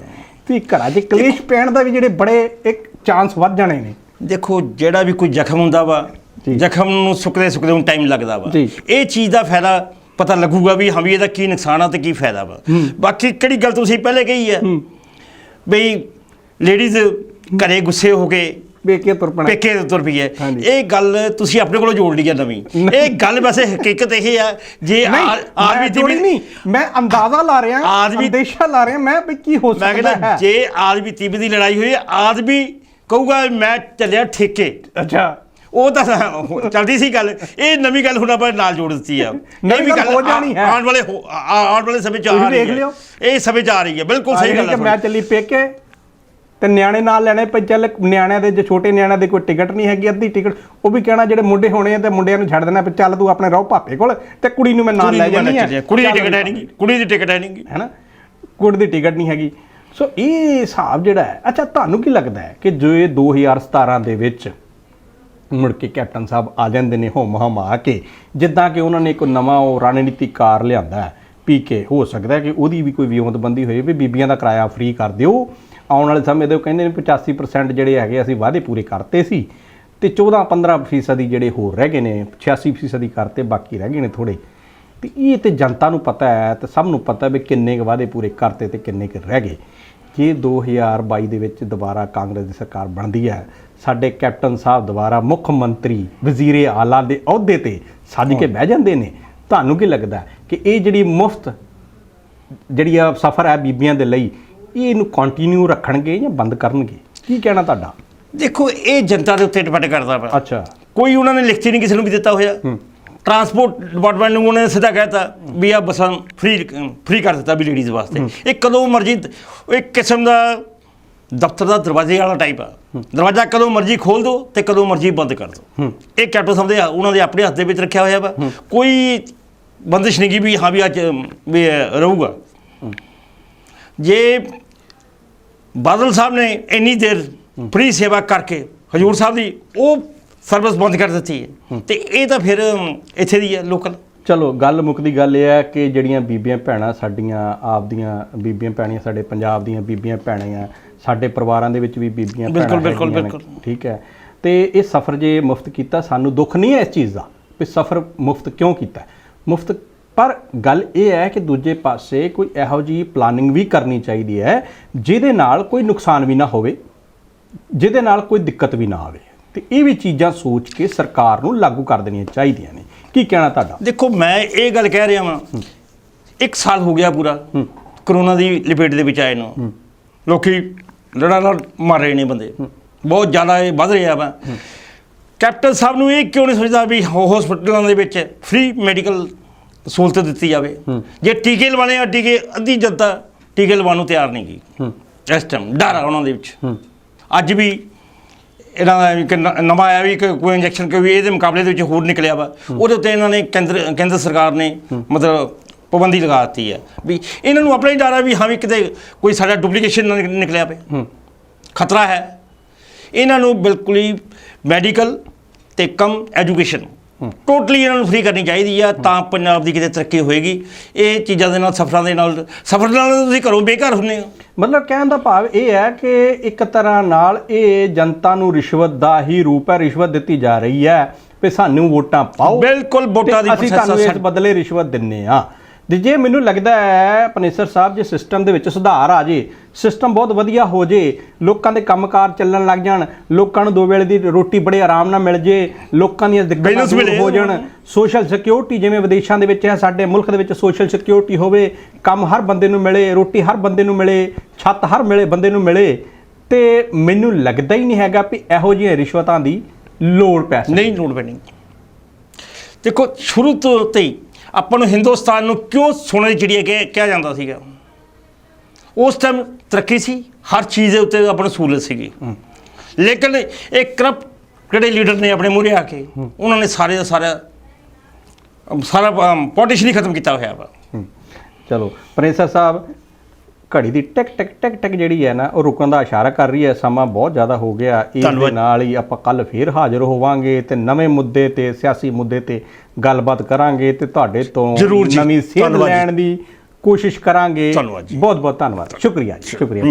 Speaker 1: ਤੇ ਘਰਾਂ 'ਚ ਕਲੇਸ਼ ਪੈਣ ਦਾ ਵੀ ਜਿਹੜੇ ਬੜੇ ਇੱਕ ਚਾਂਸ ਵੱਧ ਜਾਣੇ ਨੇ।
Speaker 2: ਦੇਖੋ ਜਿਹੜਾ ਵੀ ਕੋਈ ਜ਼ਖਮ ਹੁੰਦਾ ਵਾ। ਜ਼ਖਮ ਨੂੰ ਸੁੱਕਦੇ ਸੁੱਕਦੇ ਨੂੰ ਟਾਈਮ ਲੱਗਦਾ ਵਾ। ਇਹ ਚੀਜ਼ ਦਾ ਫਾਇਦਾ ਪਤਾ ਲੱਗੂਗਾ ਵੀ ਹਾਂ ਵੀ ਇਹਦਾ ਕੀ ਨੁਕਸਾਨ ਆ ਤੇ ਕੀ ਫਾਇਦਾ ਵਾ। ਬਾਕੀ ਕਿਹੜੀ ਗੱਲ ਤੁਸੀਂ ਪਹਿਲੇ ਕਹੀ ਹੈ। ਬਈ ਲੇਡੀਜ਼ ਘਰੇ ਗੁੱਸੇ ਹੋ ਕੇ
Speaker 1: ਵੇਖੇ ਤੁਰ ਪੈਣਾ।
Speaker 2: ਪੇਕੇ ਦੇ ਤੁਰ ਪਈ ਹੈ। ਇਹ ਗੱਲ ਤੁਸੀਂ ਆਪਣੇ ਕੋਲੋਂ ਜੋੜ ਲਈ ਹੈ ਨਵੀਂ ਇਹ ਗੱਲ ਵੈਸੇ ਹਕੀਕਤ ਇਹ ਹੈ ਜੇ
Speaker 1: ਨਹੀਂ
Speaker 2: ਆਦਮੀ ਦੀ
Speaker 1: ਨਹੀਂ ਮੈਂ ਅੰਦਾਜ਼ਾ ਲਾ ਰਿਹਾ
Speaker 2: ਆਦਮੀ-
Speaker 1: ਅੰਦੇਸ਼ਾ ਲਾ ਰਿਹਾ ਮੈਂ ਵੀ ਕੀ ਹੋ
Speaker 2: ਮੈਂ
Speaker 1: ਸਕਦਾ
Speaker 2: ਕਹਿੰਦਾ
Speaker 1: ਹੈ।
Speaker 2: ਜੇ ਆਦਮੀ ਤੀਵੀ ਦੀ ਲੜਾਈ ਹੋਈ ਆਦਮੀ ਕਹੂਗਾ ਮੈਂ ਚੱਲਿਆ ਠੇਕੇ।
Speaker 1: ਅੱਛਾ।
Speaker 2: ਉਹ ਤਾਂ ਚਲਦੀ ਸੀ ਗੱਲ। ਇਹ ਨਵੀਂ ਗੱਲ ਹੁਣ ਆਪਾਂ ਨਾਲ ਜੋੜ ਦਿੱਤੀ ਆ।
Speaker 1: ਨਵੀਂ
Speaker 2: ਇਹ ਵੀ
Speaker 1: ਗੱਲ ਹੋ ਜਾਣੀ ਹੈ।
Speaker 2: ਆਉਣ ਵਾਲੇ ਆਉਣ ਵਾਲੇ ਸਮੇਂ ਚ ਆ ਰਹੀ ਹੈ। ਇਹ ਸਮੇਂ ਚ ਆ ਰਹੀ ਹੈ। ਬਿਲਕੁਲ ਸਹੀ ਗੱਲ ਹੈ
Speaker 1: ਮੈਂ ਚੱਲੀ ਪੇਕੇ ਤੇ ਨਿਆਣੇ ਨਾਲ ਲੈਣੇ ਪਈ ਚੱਲ ਨਿਆਣਿਆਂ ਦੇ ਜੇ ਛੋਟੇ ਨਿਆਣਿਆਂ ਦੇ ਕੋਈ ਟਿਕਟ ਨਹੀਂ ਹੈਗੀ ਅੱਧੀ ਟਿਕਟ ਉਹ ਵੀ ਕਹਿਣਾ ਜਿਹੜੇ ਮੁੰਡੇ ਹੋਣੇ ਆ ਤੇ ਮੁੰਡਿਆਂ ਨੂੰ ਛੱਡ ਦੇਣਾ ਵੀ ਚੱਲ ਤੂੰ ਆਪਣੇ ਰਹੋ ਭਾਪੇ ਕੋਲ ਤੇ ਕੁੜੀ ਨੂੰ ਮੈਂ ਨਾਲ ਲੈ ਜਾਣੀ। ਹੈ।
Speaker 2: ਕੁੜੀ ਦੀ ਟਿਕਟ ਹੈ ਨਹੀਂ ਕੁੜੀ ਦੀ ਟਿਕਟ ਹੈ ਨਹੀਂ
Speaker 1: ਹੈਨਾ ਕੁੜੀ ਦੀ ਟਿਕਟ ਨਹੀਂ ਹੈਗੀ। ਸੋ ਇਹ ਹਿਸਾਬ ਜਿਹੜਾ ਹੈ ਅੱਛਾ ਤੁਹਾਨੂੰ ਕੀ ਲੱਗਦਾ ਹੈ ਕਿ ਜੋ ਇਹ 2017 ਦੇ ਵਿੱਚ ਮੁੜ ਕੇ ਕੈਪਟਨ ਸਾਹਿਬ ਆ ਜਾਂਦੇ ਨੇ ਹੋਮ ਹਮ ਆ ਕੇ ਜਿੱਦਾਂ ਕਿ ਉਹਨਾਂ ਨੇ ਇੱਕ ਨਵਾਂ ਉਹ ਰਣਨੀਤੀਕਾਰ ਲਿਆਂਦਾ ਹੈ ਪੀ ਕੇ ਹੋ ਸਕਦਾ ਹੈ ਕਿ ਉਹਦੀ ਵੀ ਕੋਈ ਵਿਉਂਤਬੰਦੀ ਹੋਏ ਵੀ ਬੀਬੀਆਂ ਦਾ ਕਿਰਾਇਆ ਫ੍ਰੀ ਕਰ ਦਿਓ। ਆਉਣ ਵਾਲੇ ਸਮੇਂ ਦੇ ਉਹ ਕਹਿੰਦੇ ਨੇ 85% ਜਿਹੜੇ ਹੈਗੇ ਅਸੀਂ ਵਾਅਦੇ ਪੂਰੇ ਕਰਤੇ ਸੀ ਤੇ 14-15 ਫੀਸਦੀ ਜਿਹੜੇ ਹੋਰ ਰਹਿ ਗਏ ਨੇ 86 ਫੀਸਦੀ ਕਰਤੇ ਬਾਕੀ ਰਹਿ ਗਏ ਨੇ ਥੋੜੇ ਤੇ ਇਹ ਤੇ ਜਨਤਾ ਨੂੰ ਪਤਾ ਹੈ ਤੇ ਸਭ ਨੂੰ ਪਤਾ ਵੀ ਕਿੰਨੇ ਕੁ ਵਾਅਦੇ ਪੂਰੇ ਕਰਤੇ ਤੇ ਕਿੰਨੇ ਕੁ ਰਹਿ ਗਏ। ਜੇ 2022 ਦੇ ਵਿੱਚ ਦੁਬਾਰਾ ਕਾਂਗਰਸ ਦੀ ਸਰਕਾਰ ਬਣਦੀ ਹੈ ਸਾਡੇ ਕੈਪਟਨ ਸਾਹਿਬ ਦੁਬਾਰਾ ਮੁੱਖ ਮੰਤਰੀ ਵਜ਼ੀਰੇ ਆਲਾ ਦੇ ਅਹੁਦੇ ਤੇ ਸੱਜ ਕੇ ਬਹਿ ਜਾਂਦੇ ਨੇ। ਤੁਹਾਨੂੰ ਕੀ ਲੱਗਦਾ ਕਿ ਇਹ ਜਿਹੜੀ ਮੁਫਤ ਜਿਹੜੀ ਆ ਸਫ਼ਰ ਹੈ ਬੀਬੀਆਂ ਦੇ ਲਈ ਇਹ ਇਹਨੂੰ ਕੰਟੀਨਿਊ ਰੱਖਣਗੇ ਜਾਂ ਬੰਦ ਕਰਨਗੇ? ਕੀ ਕਹਿਣਾ ਤੁਹਾਡਾ?
Speaker 2: ਦੇਖੋ ਇਹ ਜਨਤਾ ਦੇ ਉੱਤੇ ਡਿਪੈਂਡ ਕਰਦਾ ਵਾ।
Speaker 1: ਅੱਛਾ।
Speaker 2: ਕੋਈ ਉਹਨਾਂ ਨੇ ਲਿਖਤੀ ਨਹੀਂ ਕਿਸੇ ਨੂੰ ਵੀ ਦਿੱਤਾ ਹੋਇਆ। ਟਰਾਂਸਪੋਰਟ ਡਿਪਾਰਟਮੈਂਟ ਨੂੰ ਉਹਨਾਂ ਨੇ ਸਿੱਧਾ ਕਹਿਤਾ ਵੀ ਆ ਬੱਸਾਂ ਫ੍ਰੀ ਫ੍ਰੀ ਕਰ ਦਿੱਤਾ ਵੀ ਲੇਡੀਜ਼ ਵਾਸਤੇ। ਇਹ ਕਦੋਂ ਮਰਜ਼ੀ ਇੱਕ ਕਿਸਮ ਦਾ ਦਫ਼ਤਰ ਦਾ ਦਰਵਾਜ਼ੇ ਵਾਲਾ ਟਾਈਪ ਆ। ਦਰਵਾਜ਼ਾ ਕਦੋਂ ਮਰਜ਼ੀ ਖੋਲ ਦੋ ਤੇ ਕਦੋਂ ਮਰਜ਼ੀ ਬੰਦ ਕਰ ਦੋ। ਇਹ ਕੈਪਟਨ ਸਾਹਿਬ ਦੇ ਉਹਨਾਂ ਦੇ ਆਪਣੇ ਹੱਥ ਦੇ ਵਿੱਚ ਰੱਖਿਆ ਹੋਇਆ ਵਾ। ਕੋਈ ਬੰਦਿਸ਼ ਨਹੀਂ ਗੀ ਵੀ ਹਾਂ ਵੀ ਅੱਜ ਵੀ ਰਹੂਗਾ। ਜੇ ਬਾਦਲ ਸਾਹਿਬ ਨੇ ਇੰਨੀ ਦੇਰ ਫ੍ਰੀ ਸੇਵਾ ਕਰਕੇ ਹਜੂਰ ਸਾਹਿਬ ਦੀ ਉਹ ਸਰਵਿਸ ਬੰਦ ਕਰ ਦਿੱਤੀ ਹੈ। ਤੇ ਇਹ ਤਾਂ ਫਿਰ ਇੱਥੇ ਦੀ ਹੈ ਲੋਕਲ।
Speaker 1: ਚਲੋ ਗੱਲ ਮੁੱਕਦੀ ਗੱਲ ਇਹ ਹੈ ਕਿ ਜਿਹੜੀਆਂ ਬੀਬੀਆਂ ਭੈਣਾਂ ਸਾਡੀਆਂ ਆਪਦੀਆਂ ਬੀਬੀਆਂ ਭੈਣੀਆਂ ਸਾਡੇ ਪੰਜਾਬ ਦੀਆਂ ਬੀਬੀਆਂ ਭੈਣਾਂ ਆ ਸਾਡੇ ਪਰਿਵਾਰਾਂ ਦੇ ਵਿੱਚ ਵੀ ਬੀਬੀਆਂ
Speaker 2: ਬਿਲਕੁਲ, ਬਿਲਕੁਲ, ਬਿਲਕੁਲ।
Speaker 1: ਠੀਕ ਹੈ। ਤੇ ਇਹ ਸਫ਼ਰ ਜੇ ਮੁਫਤ ਕੀਤਾ ਸਾਨੂੰ ਦੁੱਖ ਨਹੀਂ ਹੈ ਇਸ ਚੀਜ਼ ਦਾ ਵੀ ਸਫ਼ਰ ਮੁਫਤ ਕਿਉਂ ਕੀਤਾ? ਮੁਫਤ ਪਰ ਗੱਲ ਇਹ ਹੈ ਕਿ ਦੂਜੇ ਪਾਸੇ ਕੋਈ ਇਹੋ ਜਿਹੀ ਪਲਾਨਿੰਗ ਵੀ ਕਰਨੀ ਚਾਹੀਦੀ ਹੈ ਜਿਹਦੇ ਨਾਲ ਕੋਈ ਨੁਕਸਾਨ ਵੀ ਨਾ ਹੋਵੇ ਜਿਹਦੇ ਨਾਲ ਕੋਈ ਦਿੱਕਤ ਵੀ ਨਾ ਆਵੇ। ਤੇ ਇਹ ਵੀ ਚੀਜ਼ਾਂ ਸੋਚ ਕੇ ਸਰਕਾਰ ਨੂੰ ਲਾਗੂ ਕਰ ਦੇਣੀਆਂ ਚਾਹੀਦੀਆਂ ਨੇ। ਕੀ ਕਹਿਣਾ ਤੁਹਾਡਾ?
Speaker 2: ਦੇਖੋ ਮੈਂ ਇਹ ਗੱਲ ਕਹਿ ਰਿਹਾ ਵਾਂ। ਇੱਕ ਸਾਲ ਹੋ ਗਿਆ ਪੂਰਾ ਕਰੋਨਾ ਦੀ ਲਪੇਟ ਦੇ ਵਿੱਚ ਆਏ ਨੂੰ। ਲੋਕੀ ਲੜਾ ਨਾਲ ਮਰ ਰਹੇ ਨੇ ਬੰਦੇ। ਬਹੁਤ ਜ਼ਿਆਦਾ ਇਹ ਵੱਧ ਰਿਹਾ ਵਾ। ਕੈਪਟਨ ਸਾਹਿਬ ਨੂੰ ਇਹ ਕਿਉਂ ਨਹੀਂ ਸੋਚਦਾ ਵੀ ਹਸਪੀਟਲਾਂ ਦੇ ਵਿੱਚ ਫ੍ਰੀ ਮੈਡੀਕਲ ਸਹੂਲਤ ਦਿੱਤੀ ਜਾਵੇ। ਜੇ ਟੀਕੇ ਲਵਾਣੇ ਆ ਟੀਕੇ ਅੱਧੀ ਜਨਤਾ ਟੀਕੇ ਲਵਾਉਣ ਨੂੰ ਤਿਆਰ ਨਹੀਂ ਗੀ। ਇਸ ਟਾਈਮ ਡਰ ਆ ਉਹਨਾਂ ਦੇ ਵਿੱਚ। ਅੱਜ ਵੀ ਇਹਨਾਂ ਦਾ ਇੱਕ ਨਵਾਂ ਆਇਆ ਵੀ ਕੋਈ ਇੰਜੈਕਸ਼ਨ ਕੋਈ ਇਹਦੇ ਮੁਕਾਬਲੇ ਦੇ ਵਿੱਚ ਹੋਰ ਨਿਕਲਿਆ ਵਾ। ਉਹਦੇ ਉੱਤੇ ਇਹਨਾਂ ਨੇ ਕੇਂਦਰ ਕੇਂਦਰ ਸਰਕਾਰ ਨੇ ਮਤਲਬ ਪਾਬੰਦੀ ਲਗਾ ਦਿੱਤੀ ਹੈ ਵੀ ਇਹਨਾਂ ਨੂੰ ਆਪਣਾ ਹੀ ਡਰ ਆ ਵੀ ਹਾਂ ਵੀ ਕਿਤੇ ਕੋਈ ਸਾਡਾ ਡੁਪਲੀਕੇਸ਼ਨ ਨਾ ਨਿਕ- ਨਿਕਲਿਆ ਪਏ। ਖਤਰਾ ਹੈ। ਇਹਨਾਂ ਨੂੰ ਬਿਲਕੁਲ ਹੀ ਮੈਡੀਕਲ ਤੇ ਕਮ ਐਜੂਕੇਸ਼ਨ ਟੋਟਲੀ ਇਹਨਾਂ ਨੂੰ ਫ੍ਰੀ ਕਰਨੀ ਚਾਹੀਦੀ ਆ ਤਾਂ ਪੰਜਾਬ ਦੀ ਕਿਤੇ ਤਰੱਕੀ ਹੋਏਗੀ। ਇਹ ਚੀਜ਼ਾਂ ਦੇ ਨਾਲ ਸਫਰਾਂ ਦੇ ਨਾਲ ਸਫਰ ਨਾਲ ਤੁਸੀਂ ਘਰੋਂ ਬੇਘਰ ਹੁੰਦੇ ਹੋ।
Speaker 1: ਮਤਲਬ ਕਹਿਣ ਦਾ ਭਾਵ ਇਹ ਹੈ ਕਿ ਇੱਕ ਤਰ੍ਹਾਂ ਨਾਲ ਇਹ ਜਨਤਾ ਨੂੰ ਰਿਸ਼ਵਤ ਦਾ ਹੀ ਰੂਪ ਹੈ ਰਿਸ਼ਵਤ ਦਿੱਤੀ ਜਾ ਰਹੀ ਹੈ ਵੀ ਸਾਨੂੰ ਵੋਟਾਂ ਪਾਓ।
Speaker 2: ਬਿਲਕੁਲ ਵੋਟਾਂ ਦੀ
Speaker 1: ਅਸੀਂ ਤੁਹਾਨੂੰ ਇਸ ਬਦਲੇ ਰਿਸ਼ਵਤ ਦਿੰਨੇ ਆ। ਤੇ ਜੇ ਮੈਨੂੰ ਲੱਗਦਾ ਹੈ ਪਨੇਸਰ ਸਾਹਿਬ ਜੇ ਸਿਸਟਮ ਦੇ ਵਿੱਚ ਸੁਧਾਰ ਆ ਜੇ ਸਿਸਟਮ ਬਹੁਤ ਵਧੀਆ ਹੋ ਜੇ ਲੋਕਾਂ ਦੇ ਕੰਮਕਾਰ ਚੱਲਣ ਲੱਗ ਜਾਣ ਲੋਕਾਂ ਨੂੰ ਦੋ ਵੇਲੇ ਦੀ ਰੋਟੀ ਬੜੇ ਆਰਾਮ ਨਾਲ ਮਿਲ ਜੇ ਲੋਕਾਂ ਦੀਆਂ ਦਿੱਕਤਾਂ ਦੂਰ। ਹੋ ਜਾਣ ਸੋਸ਼ਲ ਸਿਕਿਉਰਿਟੀ ਜਿਵੇਂ ਵਿਦੇਸ਼ਾਂ ਦੇ ਵਿੱਚ ਹੈ ਸਾਡੇ ਮੁਲਕ ਦੇ ਵਿੱਚ ਸੋਸ਼ਲ ਸਿਕਿਉਰਿਟੀ ਹੋਵੇ ਕੰਮ ਹਰ ਬੰਦੇ ਨੂੰ ਮਿਲੇ ਰੋਟੀ ਹਰ ਬੰਦੇ ਨੂੰ ਮਿਲੇ ਛੱਤ ਹਰ ਮਿਲੇ ਬੰਦੇ ਨੂੰ ਮਿਲੇ ਤੇ ਮੈਨੂੰ ਲੱਗਦਾ ਹੀ ਨਹੀਂ ਹੈਗਾ ਵੀ ਇਹੋ ਜਿਹੀਆਂ ਰਿਸ਼ਵਤਾਂ ਦੀ ਲੋੜ ਪੈ ਸਕਦੀ
Speaker 2: ਨਹੀਂ ਲੋੜ ਪੈਣੀ ਦੇਖੋ ਸ਼ੁਰੂ ਤੋਂ ਤੇ ਆਪਾਂ ਨੂੰ ਹਿੰਦੁਸਤਾਨ ਨੂੰ ਕਿਉਂ ਸੋਨੇ ਦੀ ਚਿੜੀਆ ਕਿ ਕਿਹਾ ਜਾਂਦਾ ਸੀਗਾ? ਉਸ ਟਾਈਮ ਤਰੱਕੀ ਸੀ ਹਰ ਚੀਜ਼ ਦੇ ਉੱਤੇ ਆਪਾਂ ਨੂੰ ਸਹੂਲਤ ਸੀਗੀ। ਲੇਕਿਨ ਇਹ ਕਰਪਟ ਜਿਹੜੇ ਲੀਡਰ ਨੇ ਆਪਣੇ ਮੂਹਰੇ ਆ ਕੇ ਉਹਨਾਂ ਨੇ ਸਾਰੇ ਦਾ ਸਾਰਾ ਸਾਰਾ ਪੋਲਿਟਿਸ਼ਨ ਹੀ ਖਤਮ ਕੀਤਾ ਹੋਇਆ ਵਾ।
Speaker 1: ਚਲੋ ਪ੍ਰੋਫੈਸਰ ਸਾਹਿਬ ਘੜੀ ਦੀ ਟਿਕ ਟਿਕ ਟਿਕ ਟਿਕ ਜਿਹੜੀ ਹੈ ਨਾ ਉਹ ਰੁਕਣ ਦਾ ਇਸ਼ਾਰਾ ਕਰ ਰਹੀ ਹੈ ਸਮਾਂ ਬਹੁਤ ਜ਼ਿਆਦਾ ਹੋ ਗਿਆ ਇਸ ਦੇ। ਨਾਲ ਹੀ ਆਪਾਂ ਕੱਲ ਫੇਰ ਹਾਜ਼ਰ ਹੋਵਾਂਗੇ ਤੇ ਨਵੇਂ ਮੁੱਦੇ ਤੇ ਸਿਆਸੀ ਮੁੱਦੇ ਤੇ ਗੱਲਬਾਤ ਕਰਾਂਗੇ ਤੇ ਤੁਹਾਡੇ ਤੋਂ। ਨਵੀਂ ਸੇਧ। ਲੈਣ ਦੀ ਕੋਸ਼ਿਸ਼ ਕਰਾਂਗੇ। ਬਹੁਤ ਬਹੁਤ ਧੰਨਵਾਦ ਸ਼ੁਕਰੀਆ ਜੀ ਸ਼ੁਕਰੀਆ